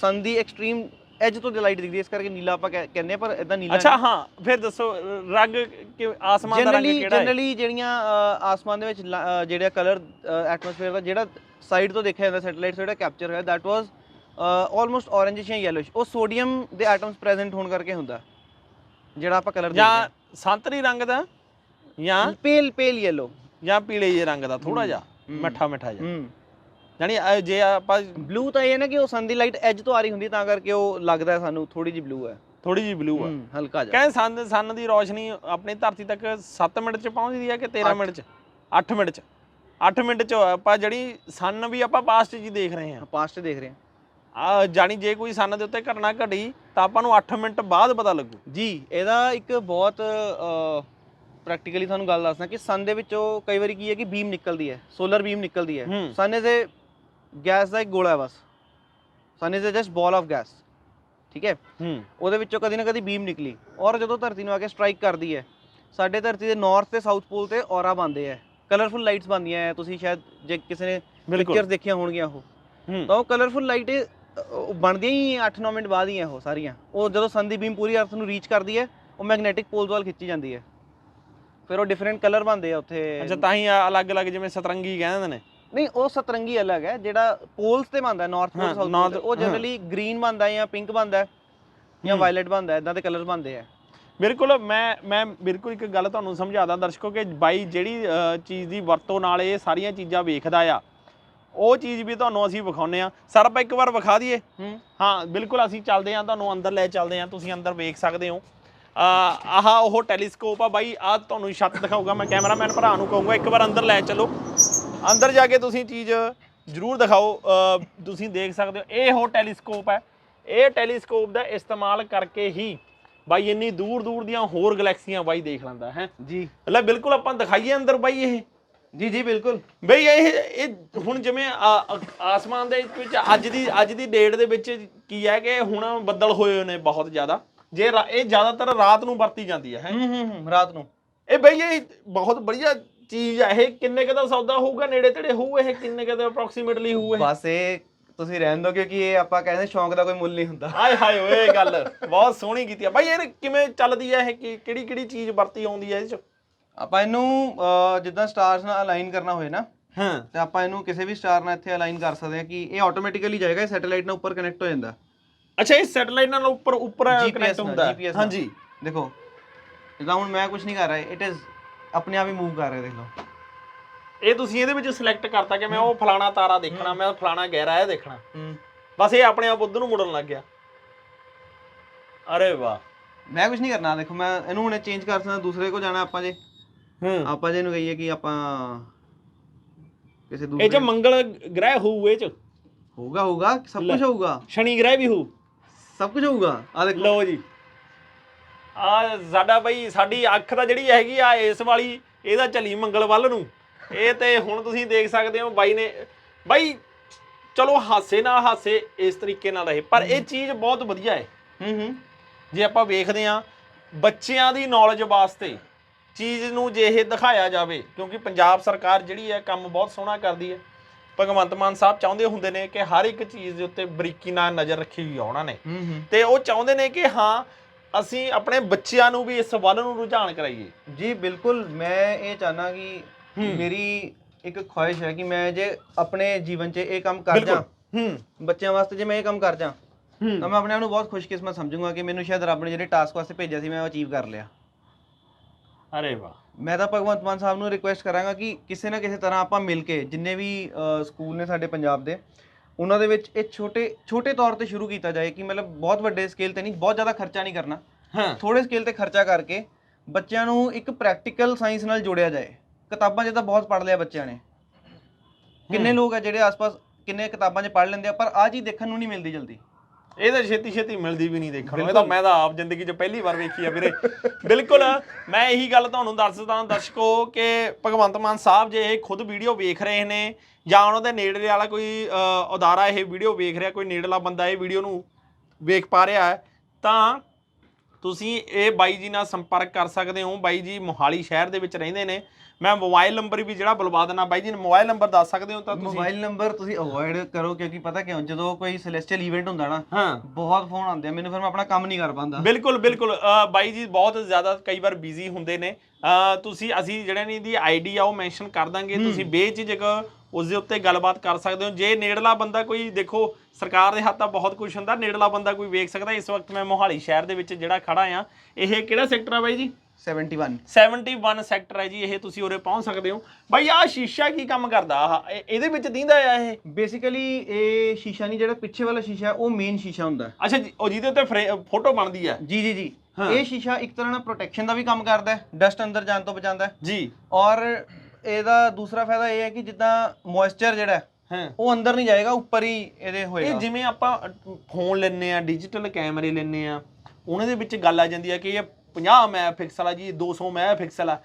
ਸਨ ਦੀ ਐਕਸਟ੍ਰੀਮ ਐਜ ਤੋਂ ਦੀ ਲਾਈਟ ਦਿਖਦੀ ਹੈ ਇਸ ਕਰਕੇ ਨੀਲਾ ਆਪਾਂ ਕਹਿ- ਕਹਿੰਦੇ ਆ ਪਰ ਇਦਾਂ ਨੀਲਾ ਅੱਛਾ ਹਾਂ ਫਿਰ ਦੱਸੋ ਰੰਗ ਕਿ ਆਸਮਾਨ ਦਾ ਰੰਗ ਕਿਹੜਾ ਹੈ? ਜਨਰਲੀ ਜਿਹੜੀਆਂ ਆਸਮਾਨ ਦੇ ਵਿੱਚ ਜਿਹੜਾ ਕਲਰ ਐਟਮੋਸਫੇਅਰ ਦਾ ਜਿਹੜਾ ਸਾਈਡ ਤੋਂ ਦੇਖਿਆ ਜਾਂਦਾ ਸੈਟੇਲਾਈਟ ਤੋਂ ਜਿਹੜਾ ਕੈਪਚਰ ਹੋਇਆ ਦੈਟ ਵਾਸ ਆਲਮੋਸਟ orangish ਜਾਂ yellowish ਉਹ ਸੋਡੀਅਮ ਦੇ ਐਟਮਸ ਪ੍ਰੈਜ਼ੈਂਟ ਹੋਣ ਕਰਕੇ ਹੁੰਦਾ ਜਿਹੜਾ ਆਪਾਂ ਕਲਰ ਜਾਂ ਸੰਤਰੀ ਰੰਗ ਦਾ ਜਾਂ ਪੇਲ ਪੇਲ yellow ਜਾਂ ਪੀਲੇ ਜਿਹੇ ਰੰਗ ਦਾ ਥੋੜਾ ਜਿਹਾ। ਮਿੱਠਾ ਮਿੱਠਾ ਜਿਹਾ। ਹੂੰ। ਯਾਨੀ ਜੇ ਆਪਾਂ ਬਲੂ ਤਾਂ ਇਹ ਹੈ ਨਾ ਕਿ ਉਹ ਸਨ ਦੀ ਲਾਈਟ ਐਜ ਤੋਂ ਆ ਰਹੀ ਹੁੰਦੀ ਤਾਂ ਕਰਕੇ ਉਹ ਲੱਗਦਾ ਹੈ ਸਾਨੂੰ ਥੋੜੀ ਜਿਹੀ ਬਲੂ ਹੈ। ਥੋੜੀ ਜਿਹੀ ਬਲੂ ਆ ਹੂੰ, ਹਲਕਾ ਜਿਹਾ। ਕਹਿੰਦੇ ਸੰਨ ਸੰਨ ਦੀ ਰੋਸ਼ਨੀ ਆਪਣੀ ਧਰਤੀ ਤੱਕ 7 ਮਿੰਟ ਚ ਪਹੁੰਚਦੀ ਹੈ ਕਿ 13 ਅੱਠ। ਮਿੰਟ ਚ? 8 ਮਿੰਟ ਚ। 8 ਮਿੰਟ ਚ ਆਪਾਂ ਜਿਹੜੀ ਸੰਨ ਵੀ ਆਪਾਂ ਪਾਸਟ ਜੀ ਦੇਖ ਰਹੇ ਹਾਂ। ਪਾਸਟ ਦੇਖ ਰਹੇ ਹਾਂ। ਆ ਜਾਣੀ ਜੇ ਕੋਈ ਸੰਨ ਦੇ ਉੱਤੇ ਘਟਨਾ ਘਟੀ ਤਾਂ ਆਪਾਂ ਨੂੰ 8 ਮਿੰਟ ਬਾਅਦ ਪਤਾ ਲੱਗੂ। ਜੀ ਇਹਦਾ ਇੱਕ ਬਹੁਤ ਪ੍ਰੈਕਟੀਕਲੀ ਤੁਹਾਨੂੰ ਗੱਲ ਦੱਸਦਾ ਕਿ ਸਨ ਦੇ ਵਿੱਚੋਂ ਕਈ ਵਾਰੀ ਕੀ ਹੈ ਕਿ ਬੀਮ ਨਿਕਲਦੀ ਹੈ ਸੋਲਰ ਬੀਮ ਨਿਕਲਦੀ ਹੈ। ਹੂੰ। ਸਨ ਅ ਗੈਸ ਦਾ ਇੱਕ ਗੋਲਾ ਹੈ ਬਸ। Sun is just ball of gas ਠੀਕ ਹੈ? ਹੂੰ। ਉਹਦੇ ਵਿੱਚੋਂ ਕਦੀ ਨਾ ਕਦੀ ਬੀਮ ਨਿਕਲੀ। ਔਰ ਜਦੋਂ ਧਰਤੀ ਨੂੰ ਆ ਕੇ ਸਟ੍ਰਾਈਕ ਕਰਦੀ ਹੈ ਸਾਡੇ ਧਰਤੀ ਦੇ ਨਾਰਥ ਤੇ ਸਾਊਥ ਪੋਲ ਤੇ ਔਰਾ ਬੰਦੇ ਆ ਕਲਰਫੁਲ ਲਾਈਟਸ ਬੰਦੀਆਂ ਹੈ ਤੁਸੀਂ ਸ਼ਾਇਦ ਜੇ ਕਿਸੇ ਨੇ ਪਿਕਚਰ ਦੇਖੀਆਂ ਹੋਣਗੀਆਂ ਉਹ। ਹੂੰ। ਤਾਂ ਉਹ ਕਲਰਫੁਲ ਲਾਈਟ ਬਣਦੀਆਂ ਹੀ 8-9 ਮਿੰਟ ਬਾਅਦ ਹੀ ਆ ਉਹ ਸਾਰੀਆਂ। ਉਹ ਜਦੋਂ ਸਨ ਦੀ ਬੀਮ ਪੂਰੀ ਅਰਥ ਨੂੰ ਰੀਚ ਕਰਦੀ ਹੈ ਉਹ ਮੈਗਨੈਟਿਕ ਪੋਲਸ ਵੱਲ ਖਿੱਚੀ ਜਾਂਦੀ ਹੈ। ਫਿਰ ਉਹ ਡਿਫਰੈਂਟ ਕਲਰ ਬਣਦੇ ਆ ਉੱਥੇ। ਅੱਛਾ ਤਾਂ ਹੀ ਆ ਅਲੱਗ-ਅਲੱਗ ਜਿਵੇਂ ਸਤਰੰਗੀ ਕਹਿੰਦੇ ਨੇ। ਨਹੀਂ ਉਹ ਸਤਰੰਗੀ ਅਲੱਗ ਹੈ ਜਿਹੜਾ ਪੋਲਸ ਤੇ ਬਣਦਾ north pole south north- pole ਉਹ। ਜਨਰਲੀ ਗ੍ਰੀਨ ਬਣਦਾ ਜਾਂ ਪਿੰਕ ਬਣਦਾ ਜਾਂ। ਵਾਇਲਟ ਬਣਦਾ ਇਦਾਂ ਦੇ ਕਲਰ ਬਣਦੇ ਆ। ਬਿਲਕੁਲ ਮੈਂ ਮੈਂ ਬਿਲਕੁਲ ਇੱਕ ਗੱਲ ਤੁਹਾਨੂੰ ਸਮਝਾਦਾ ਦਰਸ਼ਕੋ ਕਿ ਬਾਈ ਜਿਹੜੀ ਚੀਜ਼ ਦੀ ਵਰਤੋਂ ਨਾਲ ਇਹ ਸਾਰੀਆਂ ਚੀਜ਼ਾਂ ਵੇਖਦਾ ਆ ਉਹ ਚੀਜ਼ ਵੀ ਤੁਹਾਨੂੰ ਅਸੀਂ ਵਿਖਾਉਨੇ ਆ ਸਰ ਆਪਾਂ ਇੱਕ ਵਾਰ ਵਿਖਾ ਦਈਏ? ਹੂੰ। ਹਾਂ ਬਿਲਕੁਲ ਅਸੀਂ ਚੱਲਦੇ ਆ ਤੁਹਾਨੂੰ ਅੰਦਰ ਲੈ ਚੱਲਦੇ ਆ ਤੁਸੀਂ ਅੰਦਰ ਵੇਖ ਸਕਦੇ ਹੋ। ਆ ਆਹ ਉਹ ਟੈਲੀਸਕੋਪ ਆ ਬਾਈ ਆ ਤੁਹਾਨੂੰ ਛੱਤ ਦਿਖਾਊਗਾ ਮੈਂ ਕੈਮਰਾਮੈਨ ਭਰਾ ਨੂੰ ਕਹੂੰਗਾ ਇੱਕ ਵਾਰ ਅੰਦਰ ਲੈ ਚੱਲੋ। ਅੰਦਰ ਜਾ ਕੇ ਤੁਸੀਂ ਚੀਜ਼ ਜ਼ਰੂਰ ਦਿਖਾਓ ਤੁਸੀਂ ਦੇਖ ਸਕਦੇ ਹੋ ਇਹ ਉਹ ਟੈਲੀਸਕੋਪ ਹੈ। ਇਹ ਟੈਲੀਸਕੋਪ ਦਾ ਇਸਤੇਮਾਲ ਕਰਕੇ ਹੀ ਬਾਈ ਇੰਨੀ ਦੂਰ ਦੂਰ ਦੀਆਂ ਹੋਰ ਗੈਲੈਕਸੀਆਂ ਬਾਈ ਦੇਖ ਲੈਂਦਾ ਹੈ। ਜੀ। ਲੈ ਬਿਲਕੁਲ ਆਪਾਂ ਦਿਖਾਈਏ ਅੰਦਰ ਬਾਈ ਇਹ। ਜੀ ਜੀ ਬਿਲਕੁਲ। ਬਈ ਇਹ ਇਹ ਹੁਣ ਜਿਵੇਂ ਆਸਮਾਨ ਦੇ ਵਿੱਚ ਅੱਜ ਦੀ ਅੱਜ ਦੀ ਡੇਟ ਦੇ ਵਿੱਚ ਕੀ ਹੈ ਕਿ ਹੁਣ ਬੱਦਲ ਹੋਏ ਨੇ ਬਹੁਤ ਜ਼ਿਆਦਾ। ਜੇ ਇਹ ਜ਼ਿਆਦਾਤਰ ਰਾਤ ਨੂੰ ਵਰਤੀ ਜਾਂਦੀ ਹੈ ਹੈਂ। ਹੂੰ ਰਾਤ ਨੂੰ। ਇਹ ਬਈ ਇਹ ਬਹੁਤ ਵਧੀਆ ਚੀਜ਼ ਹੈ। ਇਹ ਕਿੰਨੇ ਕੁ ਦਾ ਸੌਦਾ ਹੋਊਗਾ ਨੇੜੇ ਤੇੜੇ ਹੋਊ ਇਹ ਕਿੰਨੇ ਕੁ ਦਾ ਅਪਰੋਕਸੀਮੇਟਲੀ ਹੋਊ ਇਹ? ਬਸ ਇਹ ਤੁਸੀਂ ਰਹਿਣ ਦਿਓ ਕਿਉਂਕਿ ਇਹ ਆਪਾਂ ਕਹਿੰਦੇ ਸ਼ੌਂਕ ਦਾ ਕੋਈ ਮੁੱਲ ਨਹੀਂ ਹੁੰਦਾ। ਹਾਏ ਹਾਏ ਓਏ ਗੱਲ ਬਹੁਤ ਸੋਹਣੀ ਕੀਤੀ ਆ। ਬਾਈ ਇਹ ਕਿਵੇਂ ਚੱਲਦੀ ਹੈ? ਇਹ ਕਿਹੜੀ ਕਿਹੜੀ ਚੀਜ਼ ਵਰਤੀ ਆਉਂਦੀ ਹੈ ਇਹ ਚ? ਆਪਾਂ ਇਹਨੂੰ ਅਹ, ਜਿੱਦਾਂ ਸਟਾਰਸ ਨਾਲ ਅਲਾਈਨ ਕਰਨਾ ਹੋਏ ਨਾ ਹਾਂ। ਤੇ ਆਪਾਂ ਇਹਨੂੰ ਕਿਸੇ ਵੀ ਸਟਾਰ ਨਾਲ ਇੱਥੇ ਅਲਾਈਨ ਕਰ ਸਕਦੇ ਹਾਂ ਕਿ ਇਹ ਆਟੋਮੈਟਿਕਲੀ ਜਾਏਗਾ ਇਹ ਸੈਟੇਲਾਈਟ ਨਾਲ ਉੱਪਰ ਕਨੈਕਟ ਹੋ ਜਾਂਦਾ। ਅੱਛਾ ਇਹ ਸੈਟੇਲਾਈਟ ਨਾਲ ਉੱਪਰ ਉੱਪਰ ਕਨੈਕਟ ਹੁੰਦਾ। ਹੈ GPS ਨਾਲ। ਹਾਂਜੀ। ਦੇਖੋ ਜਿੱਦਾਂ ਹੁਣ ਮੈਂ ਕੁਝ ਨਹੀਂ ਕਰ ਰਿਹਾ ਇਟ ਇਜ਼ ਆਪਣੇ ਆਪ ਹੀ ਮੂਵ ਕਰ ਰਿਹਾ ਦੇਖ ਲਓ। ਇਹ ਤੁਸੀਂ ਇਹਦੇ ਵਿੱਚ ਸਿਲੈਕਟ ਕਰਤਾ ਕਿ ਮੈਂ ਉਹ ਫਲਾਣਾ ਤਾਰਾ ਦੇਖਣਾ ਮੈਂ ਫਲਾਣਾ ਗਹਿਰਾ ਇਹ ਦੇਖਣਾ। ਹੂੰ। ਬਸ ਇਹ ਆਪਣੇ ਆਪ ਉਧਰ ਨੂੰ ਮੁੜਨ ਲੱਗ ਗਿਆ। ਅਰੇ ਵਾਹ। ਮੈਂ ਕੁਝ ਨਹੀਂ ਕਰਨਾ ਦੇਖੋ ਮੈਂ ਇਹਨੂੰ ਹੁਣੇ ਚੇਂਜ ਕਰ ਸਕਦਾ ਦੂਸਰੇ ਕੋ ਜਾਣਾ ਆਪਾਂ ਜੇ। ਹੂੰ। ਆਪਾਂ ਜੇ ਇਹਨੂੰ ਕਹੀਏ ਕਿ ਆਪਾਂ ਕਿਸੇ ਇਹ ਚ ਦੂਸਰੇ ਮੰਗਲ ਗ੍ਰਹਿ ਹੋਊ ਇਹ ਚ। ਹੋਊਗਾ ਹੋਊਗਾ ਸਭ। ਕੁਝ ਹੋਊਗਾ। ਸ਼ਨੀ ਗ੍ਰਹਿ ਵੀ ਹੋਊ। ਸਭ ਕੁਝ ਹੋਊਗਾ। ਆ ਦੇਖੋ। ਲਓ ਜੀ। ਆ ਸਾਡਾ ਬਈ ਸਾਡੀ ਅੱਖ ਤਾਂ ਜਿਹੜੀ ਹੈਗੀ ਆ ਇਸ ਵਾਲੀ ਇਹਦਾ ਚੱਲੀ ਮੰਗਲ ਵੱਲ ਨੂੰ। ਇਹ ਤੇ ਹੁਣ ਤੁਸੀਂ ਦੇਖ ਸਕਦੇ ਹੋ ਬਾਈ ਨੇ ਬਾਈ ਚਲੋ ਹਾਸੇ ਨਾਲ ਹਾਸੇ ਇਸ ਤਰੀਕੇ ਨਾਲ ਰਹੇ ਪਰ ਇਹ ਚੀਜ਼ ਬਹੁਤ ਵਧੀਆ ਹੈ। ਹੂੰ ਹੂੰ। ਜੇ ਆਪਾਂ ਵੇਖਦੇ ਹਾਂ ਬੱਚਿਆਂ ਦੀ ਨੌਲੇਜ ਵਾਸਤੇ ਚੀਜ਼ ਨੂੰ ਜੇ ਇਹ ਦਿਖਾਇਆ ਜਾਵੇ ਕਿਉਂਕਿ ਪੰਜਾਬ ਸਰਕਾਰ ਜਿਹੜੀ ਹੈ ਕੰਮ ਬਹੁਤ ਸੋਹਣਾ ਕਰਦੀ ਹੈ। ਭਗਵੰਤ ਮਾਨ ਸਾਹਿਬ ਚਾਹੁੰਦੇ ਹੁੰਦੇ ਨੇ ਕਿ ਹਰ ਇੱਕ ਚੀਜ਼ ਦੇ ਉੱਤੇ ਬਰੀਕੀ ਨਾਲ ਨਜ਼ਰ ਰੱਖੀ ਹੋਈ ਆ ਉਹਨਾਂ ਨੇ। ਤੇ ਉਹ ਚਾਹੁੰਦੇ ਨੇ ਕਿ ਹਾਂ ਅਸੀਂ ਆਪਣੇ ਬੱਚਿਆਂ ਨੂੰ ਵੀ ਇਸ ਵੱਲ ਨੂੰ ਰੁਝਾਨ ਕਰਾਈਏ। ਜੀ ਬਿਲਕੁਲ। ਮੈਂ ਇਹ ਚਾਹਨਾ ਕਿ। ਮੇਰੀ ਇੱਕ ਖੁਆਇਸ਼ ਹੈ ਕਿ ਮੈਂ ਜੇ ਆਪਣੇ ਜੀਵਨ 'ਚ ਇਹ ਕੰਮ ਕਰ ਜਾ ਹੂੰ। ਬੱਚਿਆਂ ਵਾਸਤੇ ਜੇ ਮੈਂ ਇਹ ਕੰਮ ਕਰ ਜਾ ਤਾਂ ਮੈਂ ਆਪਣੇ ਆਪ ਨੂੰ ਬਹੁਤ ਖੁਸ਼ਕਿਸਮਤ ਸਮਝੂੰਗਾ ਕਿ ਮੈਨੂੰ ਸ਼ਾਇਦ ਰੱਬ ਨੇ ਜਿਹੜੇ ਟਾਸਕ ਵਾਸਤੇ ਭੇਜਿਆ ਸੀ ਮੈਂ ਉਹ ਅਚੀਵ ਕਰ ਲਿਆ। ਅਰੇ ਵਾਹ। ਮੈਂ ਤਾਂ ਭਗਵੰਤ ਮਾਨ ਸਾਹਿਬ ਨੂੰ ਰਿਕੁਐਸਟ ਕਰਾਂਗਾ ਕਿ ਕਿਸੇ ਨਾ ਕਿਸੇ ਤਰ੍ਹਾਂ ਆਪਾਂ ਮਿਲ ਕੇ ਜਿੰਨੇ ਵੀ ਸਕੂਲ ਨੇ ਸਾਡੇ ਪੰਜਾਬ ਦੇ ਉਹਨਾਂ ਦੇ ਵਿੱਚ ਇਹ ਛੋਟੇ ਛੋਟੇ ਤੌਰ ਤੇ ਸ਼ੁਰੂ ਕੀਤਾ ਜਾਏ ਕਿ ਮਤਲਬ ਬਹੁਤ ਵੱਡੇ ਸਕੇਲ ਤੇ ਨਹੀਂ ਬਹੁਤ ਜ਼ਿਆਦਾ ਖਰਚਾ ਨਹੀਂ ਕਰਨਾ। ਹਾਂ। ਥੋੜੇ ਸਕੇਲ ਤੇ ਖਰਚਾ ਕਰਕੇ ਬੱਚਿਆਂ ਨੂੰ ਇੱਕ ਪ੍ਰੈਕਟੀਕਲ ਸਾਇੰਸ ਨਾਲ ਜੋੜਿਆ ਜਾਏ। ਕਿਤਾਬਾਂ 'ਚ ਤਾਂ ਬਹੁਤ ਪੜ੍ਹ ਲਿਆ ਬੱਚਿਆਂ ਨੇ। ਕਿੰਨੇ ਲੋਕ ਆ ਜਿਹੜੇ ਆਸ-ਪਾਸ ਕਿੰਨੇ ਕਿਤਾਬਾਂ 'ਚ ਪੜ੍ਹ ਲੈਂਦੇ ਆ ਪਰ ਆ ਚੀਜ਼ ਦੇਖਣ ਨੂੰ ਨਹੀਂ ਮਿਲਦੀ ਜਲਦੀ। ਇਹ ਤਾਂ ਛੇਤੀ ਛੇਤੀ ਮਿਲਦੀ ਵੀ ਨਹੀਂ ਦੇਖਣ ਨੂੰ। ਇਹ ਤਾਂ ਮੈਂ ਤਾਂ ਆਪ ਜ਼ਿੰਦਗੀ 'ਚ ਪਹਿਲੀ ਵਾਰ ਵੇਖੀ ਆ ਵੀਰੇ। ਬਿਲਕੁਲ। ਮੈਂ ਇਹੀ ਗੱਲ ਤੁਹਾਨੂੰ ਦੱਸਦਾ ਦਰਸ਼ਕੋ ਕਿ ਭਗਵੰਤ ਮਾਨ ਸਾਹਿਬ ਜੇ ਇਹ ਖੁਦ ਵੀਡੀਓ ਵੇਖ ਰਹੇ ਨੇ ਜਾਂ ਉਹਨਾਂ ਦੇ ਨੇੜਲੇ ਵਾਲਾ ਕੋਈ ਅ, ਅਦਾਰਾ ਇਹ ਵੀਡੀਓ ਵੇਖ ਰਿਹਾ ਕੋਈ ਨੇੜਲਾ ਬੰਦਾ ਇਹ ਵੀਡੀਓ ਨੂੰ ਵੇਖ ਪਾ ਰਿਹਾ ਹੈ ਤਾਂ ਤੁਸੀਂ ਇਹ ਬਾਈ ਜੀ ਨਾਲ ਸੰਪਰਕ ਕਰ ਸਕਦੇ ਹੋ। ਬਾਈ ਜੀ ਮੋਹਾਲੀ ਸ਼ਹਿਰ ਦੇ ਵਿੱਚ ਰਹਿੰਦੇ ਨੇ। ਮੈਂ ਮੋਬਾਈਲ ਨੰਬਰ ਵੀ ਜਿਹੜਾ ਬੁਲਵਾ ਦੇਣਾ ਬਾਈ ਜੀ ਮੋਬਾਈਲ ਨੰਬਰ ਦੱਸ ਸਕਦੇ ਹੋ ਤਾਂ ਤੁਸੀਂ? ਮੋਬਾਈਲ ਨੰਬਰ ਤੁਸੀਂ ਅਵੋਇਡ ਕਰੋ ਕਿਉਂਕਿ ਪਤਾ ਕਿਉਂ ਜਦੋਂ ਕੋਈ ਸੈਲੈਸਟੀਅਲ ਇਵੈਂਟ ਹੁੰਦਾ ਨਾ ਹਾਂ। ਬਹੁਤ ਫੋਨ ਆਉਂਦੇ ਆ ਮੈਨੂੰ ਫਿਰ ਮੈਂ ਆਪਣਾ ਕੰਮ ਨਹੀਂ ਕਰ ਪਾਉਂਦਾ। ਬਿਲਕੁਲ ਬਿਲਕੁਲ। ਬਾਈ ਜੀ ਬਹੁਤ ਜ਼ਿਆਦਾ ਕਈ ਵਾਰ ਬਿਜ਼ੀ ਹੁੰਦੇ ਨੇ। ਤੁਸੀਂ ਅਸੀਂ ਜਿਹੜੇ ਨੇ ਦੀ ਆਈਡੀ ਆ ਉਹ ਮੈਂਸ਼ਨ ਕਰ ਦਾਂਗੇ। ਤੁਸੀਂ ਬੇਝਿਜਕ ਉਸ ਦੇ ਉੱਤੇ ਗੱਲਬਾਤ ਕਰ ਸਕਦੇ ਹੋ। ਜੇ ਨੇੜਲਾ ਬੰਦਾ ਕੋਈ ਦੇਖੋ ਸਰਕਾਰ ਦੇ ਹੱਥ ਤਾਂ ਬਹੁਤ ਕੁਝ ਹੁੰਦਾ ਨੇੜਲਾ ਬੰਦਾ ਕੋਈ ਵੇਖ ਸਕਦਾ। ਇਸ ਵਕਤ ਮੈਂ ਮੋਹਾਲੀ ਸ਼ਹਿਰ ਦੇ ਵਿੱਚ ਜਿਹੜਾ ਖੜਾ ਆ ਇਹ ਕਿਹੜਾ ਸੈਕਟਰ ਆ ਬਾਈ ਜੀ? 71. 71 ਸੈਕਟਰ ਹੈ ਜੀ ਇਹ ਤੁਸੀਂ ਉਰੇ ਪਹੁੰਚ ਸਕਦੇ ਹੋ। ਬਾਈ ਆਹ ਸ਼ੀਸ਼ਾ ਕੀ ਕੰਮ ਕਰਦਾ? ਆਹ ਇਹ- ਇਹਦੇ ਵਿੱਚ ਦਿੰਦਾ ਆ ਇਹ? ਬੇਸਿਕਲੀ ਇਹ ਸ਼ੀਸ਼ਾ ਨਹੀਂ ਜਿਹੜਾ ਪਿੱਛੇ ਵਾਲਾ ਸ਼ੀਸ਼ਾ ਉਹ ਮੇਨ ਸ਼ੀਸ਼ਾ ਹੁੰਦਾ ਅੱਛਾ ਜੀ ਉਹ ਜਿਹਦੇ ਉੱਤੇ ਫੋਟੋ ਬਣਦੀ ਹੈ? ਜੀ ਜੀ ਜੀ। ਹਾਂ। ਇਹ ਸ਼ੀਸ਼ਾ ਇੱਕ ਤਰ੍ਹਾਂ ਨਾਲ ਪ੍ਰੋਟੈਕਸ਼ਨ ਦਾ ਵੀ ਕੰਮ ਕਰਦਾ ਹੈ ਡਸਟ ਅੰਦਰ ਜਾਣ ਤੋਂ ਬਚਾਉਂਦਾ ਹੈ। ਜੀ। ਔਰ ਇਹਦਾ ਦੂਸਰਾ ਫਾਇਦਾ ਇਹ ਹੈ ਕਿ ਜਿੱਦਾਂ ਮੋਇਸਚਰ ਜਿਹੜਾ ਹੈ, ਹਾਂ। ਉਹ ਅੰਦਰ ਨਹੀਂ ਜਾਏਗਾ ਉੱਪਰ ਹੀ ਇਹਦੇ ਇਹ ਹੋਏਗਾ। ਜਿਵੇਂ ਆਪਾਂ ਫੋਨ ਲੈਨੇ ਆ ਡਿਜੀਟਲ ਕੈਮਰੇ ਲੈਨੇ ਆ ਉਹਨਾਂ ਦੇ ਵਿੱਚ ਗੱਲ ਆ ਜਾਂਦੀ ਆ ਕਿ ਇਹ 50 ਮੈਗਾਪਿਕਸਲ ਆ ਜੀ 200 ਮੈਗਾਪਿਕਸਲ ਆ।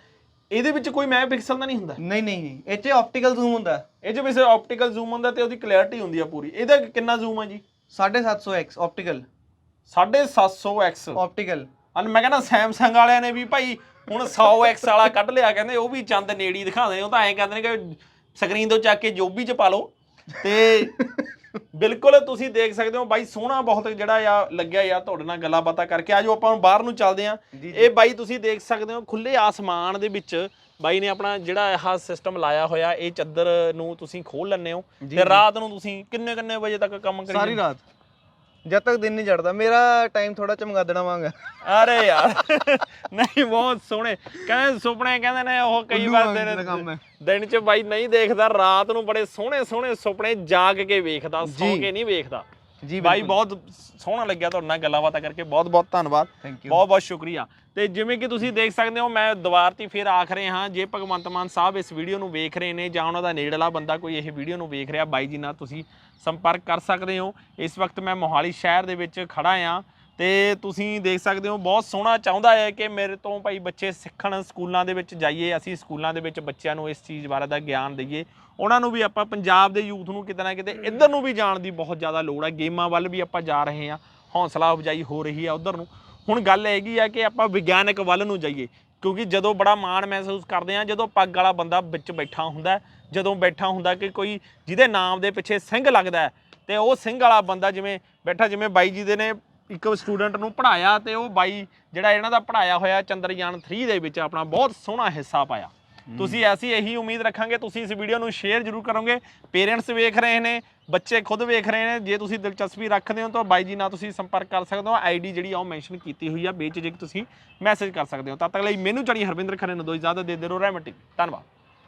ਇਹਦੇ ਵਿੱਚ ਕੋਈ ਮੈਗਾਪਿਕਸਲ ਦਾ ਨਹੀਂ ਹੁੰਦਾ? ਨਹੀਂ ਨਹੀਂ ਨਹੀਂ ਇਹ 'ਚ ਆਪਟੀਕਲ ਜ਼ੂਮ ਹੁੰਦਾ। ਇਹ 'ਚ ਵੈਸੇ ਆਪਟੀਕਲ ਜ਼ੂਮ ਹੁੰਦਾ ਤੇ ਉਹਦੀ ਕਲੈਰਿਟੀ ਹੁੰਦੀ ਆ ਪੂਰੀ। ਇਹਦਾ ਕਿੰਨਾ ਜ਼ੂਮ ਆ ਜੀ? 750x ਆਪਟੀਕਲ 750x ਆਪਟੀਕਲ ਅਨ ਮੈਂ ਕਹਿੰਦਾ ਸੈਮਸੰਗ ਵਾਲਿਆਂ ਨੇ ਵੀ ਭਾਈ ਹੁਣ 100x ਵਾਲਾ ਕੱਢ ਲਿਆ ਕਹਿੰਦੇ ਉਹ ਵੀ ਚੰਦ ਨੇੜੀ ਦਿਖਾਉਂਦੇ ਉਹ ਤਾਂ ਐਂ ਕਹਿੰਦੇ ਨੇ ਕਿ ਸਕਰੀਨ ਤੋਂ ਚੱਕ ਕੇ ਜੋਬੀ ਚ ਪਾ ਲਓ। ਤੇ ਬਿਲਕੁਲ ਤੁਸੀਂ ਦੇਖ ਸਕਦੇ ਹੋ ਬਾਈ ਸੋਹਣਾ ਬਹੁਤ ਜਿਹੜਾ ਆ ਲੱਗਿਆ ਯਾਰ ਤੁਹਾਡੇ ਨਾਲ ਗੱਲਾਂ ਬਾਤਾਂ ਕਰਕੇ ਆਜੋ ਆਪਾਂ ਬਾਹਰ ਨੂੰ ਚੱਲਦੇ ਆਂ। ਇਹ ਬਾਈ ਤੁਸੀਂ ਦੇਖ ਸਕਦੇ ਹੋ ਖੁੱਲੇ ਆਸਮਾਨ ਦੇ ਵਿੱਚ ਬਾਈ ਨੇ ਆਪਣਾ ਜਿਹੜਾ ਇਹ ਸਿਸਟਮ ਲਾਇਆ ਹੋਇਆ ਇਹ ਚੱਦਰ ਨੂੰ ਤੁਸੀਂ ਖੋਲ ਲੈਂਦੇ ਹੋ। ਤੇ। ਰਾਤ ਨੂੰ ਤੁਸੀਂ ਕਿੰਨੇ ਕਿੰਨੇ ਵਜੇ ਤੱਕ ਕੰਮ ਕਰੀ ਸਾਰੀ ਰਾਤ। ਜਦ ਤੱਕ ਦਿਨ ਨਹੀਂ ਚੜਦਾ ਮੇਰਾ ਟਾਈਮ ਥੋੜਾ ਚਮਗਾਦੜਾ ਵਾਂਗ ਅਰੇ ਯਾਰ ਨਹੀਂ ਬਹੁਤ ਸੋਹਣੇ। ਕਹਿੰਦੇ ਸੁਪਨੇ ਕਹਿੰਦੇ ਨੇ ਉਹ ਕਈ ਵਾਰ ਦਿਨ। ਦਿਨ ਚ ਬਾਈ ਨਹੀਂ ਦੇਖਦਾ ਰਾਤ ਨੂੰ ਬੜੇ ਸੋਹਣੇ ਸੋਹਣੇ ਸੁਪਨੇ ਜਾਗ ਕੇ ਵੇਖਦਾ ਸੌਂ। ਕੇ ਨਹੀਂ ਵੇਖਦਾ। ਜੀ ਬਾਈ ਬਹੁਤ ਸੋਹਣਾ ਲੱਗਿਆ ਤੁਹਾਡੇ ਨਾਲ ਗੱਲਾਂ ਬਾਤਾਂ ਕਰਕੇ ਬਹੁਤ ਬਹੁਤ ਧੰਨਵਾਦ। ਥੈਂਕ ਯੂ ਬਹੁਤ ਬਹੁਤ ਸ਼ੁਕਰੀਆ। ਤੇ ਜਿਵੇਂ ਕਿ ਤੁਸੀਂ ਦੇਖ ਸਕਦੇ ਹੋ, ਮੈਂ ਦੁਬਾਰ ਤੇ ਫਿਰ ਆਖ ਰਹੇ ਹਾਂ, ਜੇ ਭਗਵੰਤ ਮਾਨ ਸਾਹਿਬ ਇਸ ਵੀਡੀਓ ਨੂੰ ਵੇਖ ਰਹੇ ਨੇ ਜਾਂ ਉਹਨਾਂ ਦਾ ਨੇੜਲਾ ਬੰਦਾ ਕੋਈ ਇਹ ਵੀਡੀਓ ਨੂੰ ਵੇਖ ਰਿਹਾ, ਬਾਈ ਜੀ ਨਾਲ ਤੁਸੀਂ ਸੰਪਰਕ ਕਰ ਸਕਦੇ ਹੋ। ਇਸ ਵਕਤ ਮੈਂ ਮੋਹਾਲੀ ਸ਼ਹਿਰ ਦੇ ਵਿੱਚ ਖੜਾ ਆ ਤੇ ਤੁਸੀਂ ਦੇਖ ਸਕਦੇ ਹੋ, ਬਹੁਤ ਸੋਹਣਾ ਚਾਹੁੰਦਾ ਹੈ ਕਿ ਮੇਰੇ ਤੋਂ ਭਾਈ ਬੱਚੇ ਸਿੱਖਣ ਸਕੂਲਾਂ ਦੇ ਵਿੱਚ ਜਾਈਏ, ਅਸੀਂ ਸਕੂਲਾਂ ਦੇ ਵਿੱਚ ਬੱਚਿਆਂ ਨੂੰ ਇਸ ਚੀਜ਼ ਬਾਰੇ ਦਾ ਗਿਆਨ ਦਈਏ। ਉਹਨਾਂ ਨੂੰ ਵੀ ਆਪਾਂ ਪੰਜਾਬ ਦੇ ਯੂਥ ਨੂੰ ਕਿਤੇ ਨਾ ਕਿਤੇ ਇੱਧਰ ਨੂੰ ਵੀ ਜਾਣ ਦੀ ਬਹੁਤ ਜ਼ਿਆਦਾ ਲੋੜ ਹੈ। ਗੇਮਾਂ ਵੱਲ ਵੀ ਆਪਾਂ ਜਾ ਰਹੇ ਹਾਂ, ਹੌਸਲਾ ਅਫਜਾਈ ਹੋ ਰਹੀ ਹੈ ਉਧਰ ਨੂੰ। ਹੁਣ ਗੱਲ ਹੈਗੀ ਆ ਕਿ ਆਪਾਂ ਵਿਗਿਆਨਕ ਵੱਲ ਨੂੰ ਜਾਈਏ ਕਿਉਂਕਿ ਜਦੋਂ ਬੜਾ ਮਾਣ ਮਹਿਸੂਸ ਕਰਦੇ ਆ ਜਦੋਂ ਪੱਗ ਵਾਲਾ ਬੰਦਾ ਵਿੱਚ ਬੈਠਾ ਹੁੰਦਾ ਜਦੋਂ ਬੈਠਾ ਹੁੰਦਾ ਕਿ ਕੋਈ ਜਿਹਦੇ ਨਾਮ ਦੇ ਪਿੱਛੇ ਸਿੰਘ ਲੱਗਦਾ ਤੇ ਉਹ ਸਿੰਘ ਵਾਲਾ ਬੰਦਾ ਜਿਵੇਂ ਬੈਠਾ ਜਿਵੇਂ ਬਾਈ ਜੀ ਦੇ ਨੇ ਇੱਕ ਸਟੂਡੈਂਟ ਨੂੰ ਪੜਾਇਆ ਤੇ ਉਹ ਬਾਈ ਜਿਹੜਾ ਇਹਨਾਂ ਦਾ ਪੜਾਇਆ ਹੋਇਆ ਚੰਦਰਯਾਨ 3 ਦੇ ਵਿੱਚ ਆਪਣਾ ਬਹੁਤ ਸੋਹਣਾ ਹਿੱਸਾ ਪਾਇਆ। ਤੁਸੀਂ ਐਸੀ ਇਹੀ ਉਮੀਦ ਰੱਖਾਂਗੇ ਤੁਸੀਂ ਇਸ ਵੀਡੀਓ ਨੂੰ ਸ਼ੇਅਰ ਜ਼ਰੂਰ ਕਰੋਗੇ। ਪੇਰੈਂਟਸ ਵੇਖ ਰਹੇ ਨੇ ਬੱਚੇ ਖੁਦ ਵੇਖ ਰਹੇ ਨੇ, ਜੇ ਤੁਸੀਂ ਦਿਲਚਸਪੀ ਰੱਖਦੇ ਹੋ ਤਾਂ ਬਾਈ ਜੀ ਨਾਲ ਤੁਸੀਂ ਸੰਪਰਕ ਕਰ ਸਕਦੇ ਹੋ ਆਈਡੀ ਜਿਹੜੀ ਆ ਉਹ ਮੈਂਸ਼ਨ ਕੀਤੀ ਹੋਈ ਆ ਬੇਚਿਜਕ ਤੁਸੀਂ ਮੈਸੇਜ ਕਰ ਸਕਦੇ ਹੋ। ਤਦ ਤੱਕ ਲਈ ਮੈਨੂੰ ਚੜੀ ਹਰਵਿੰਦਰ ਖਰੇ ਨੂੰ ਦੋ ਇਜਾਜ਼ਤ ਦੇ ਦੇ ਰੋ ਰਹਿਮਟੀ ਧੰਨਵਾਦ।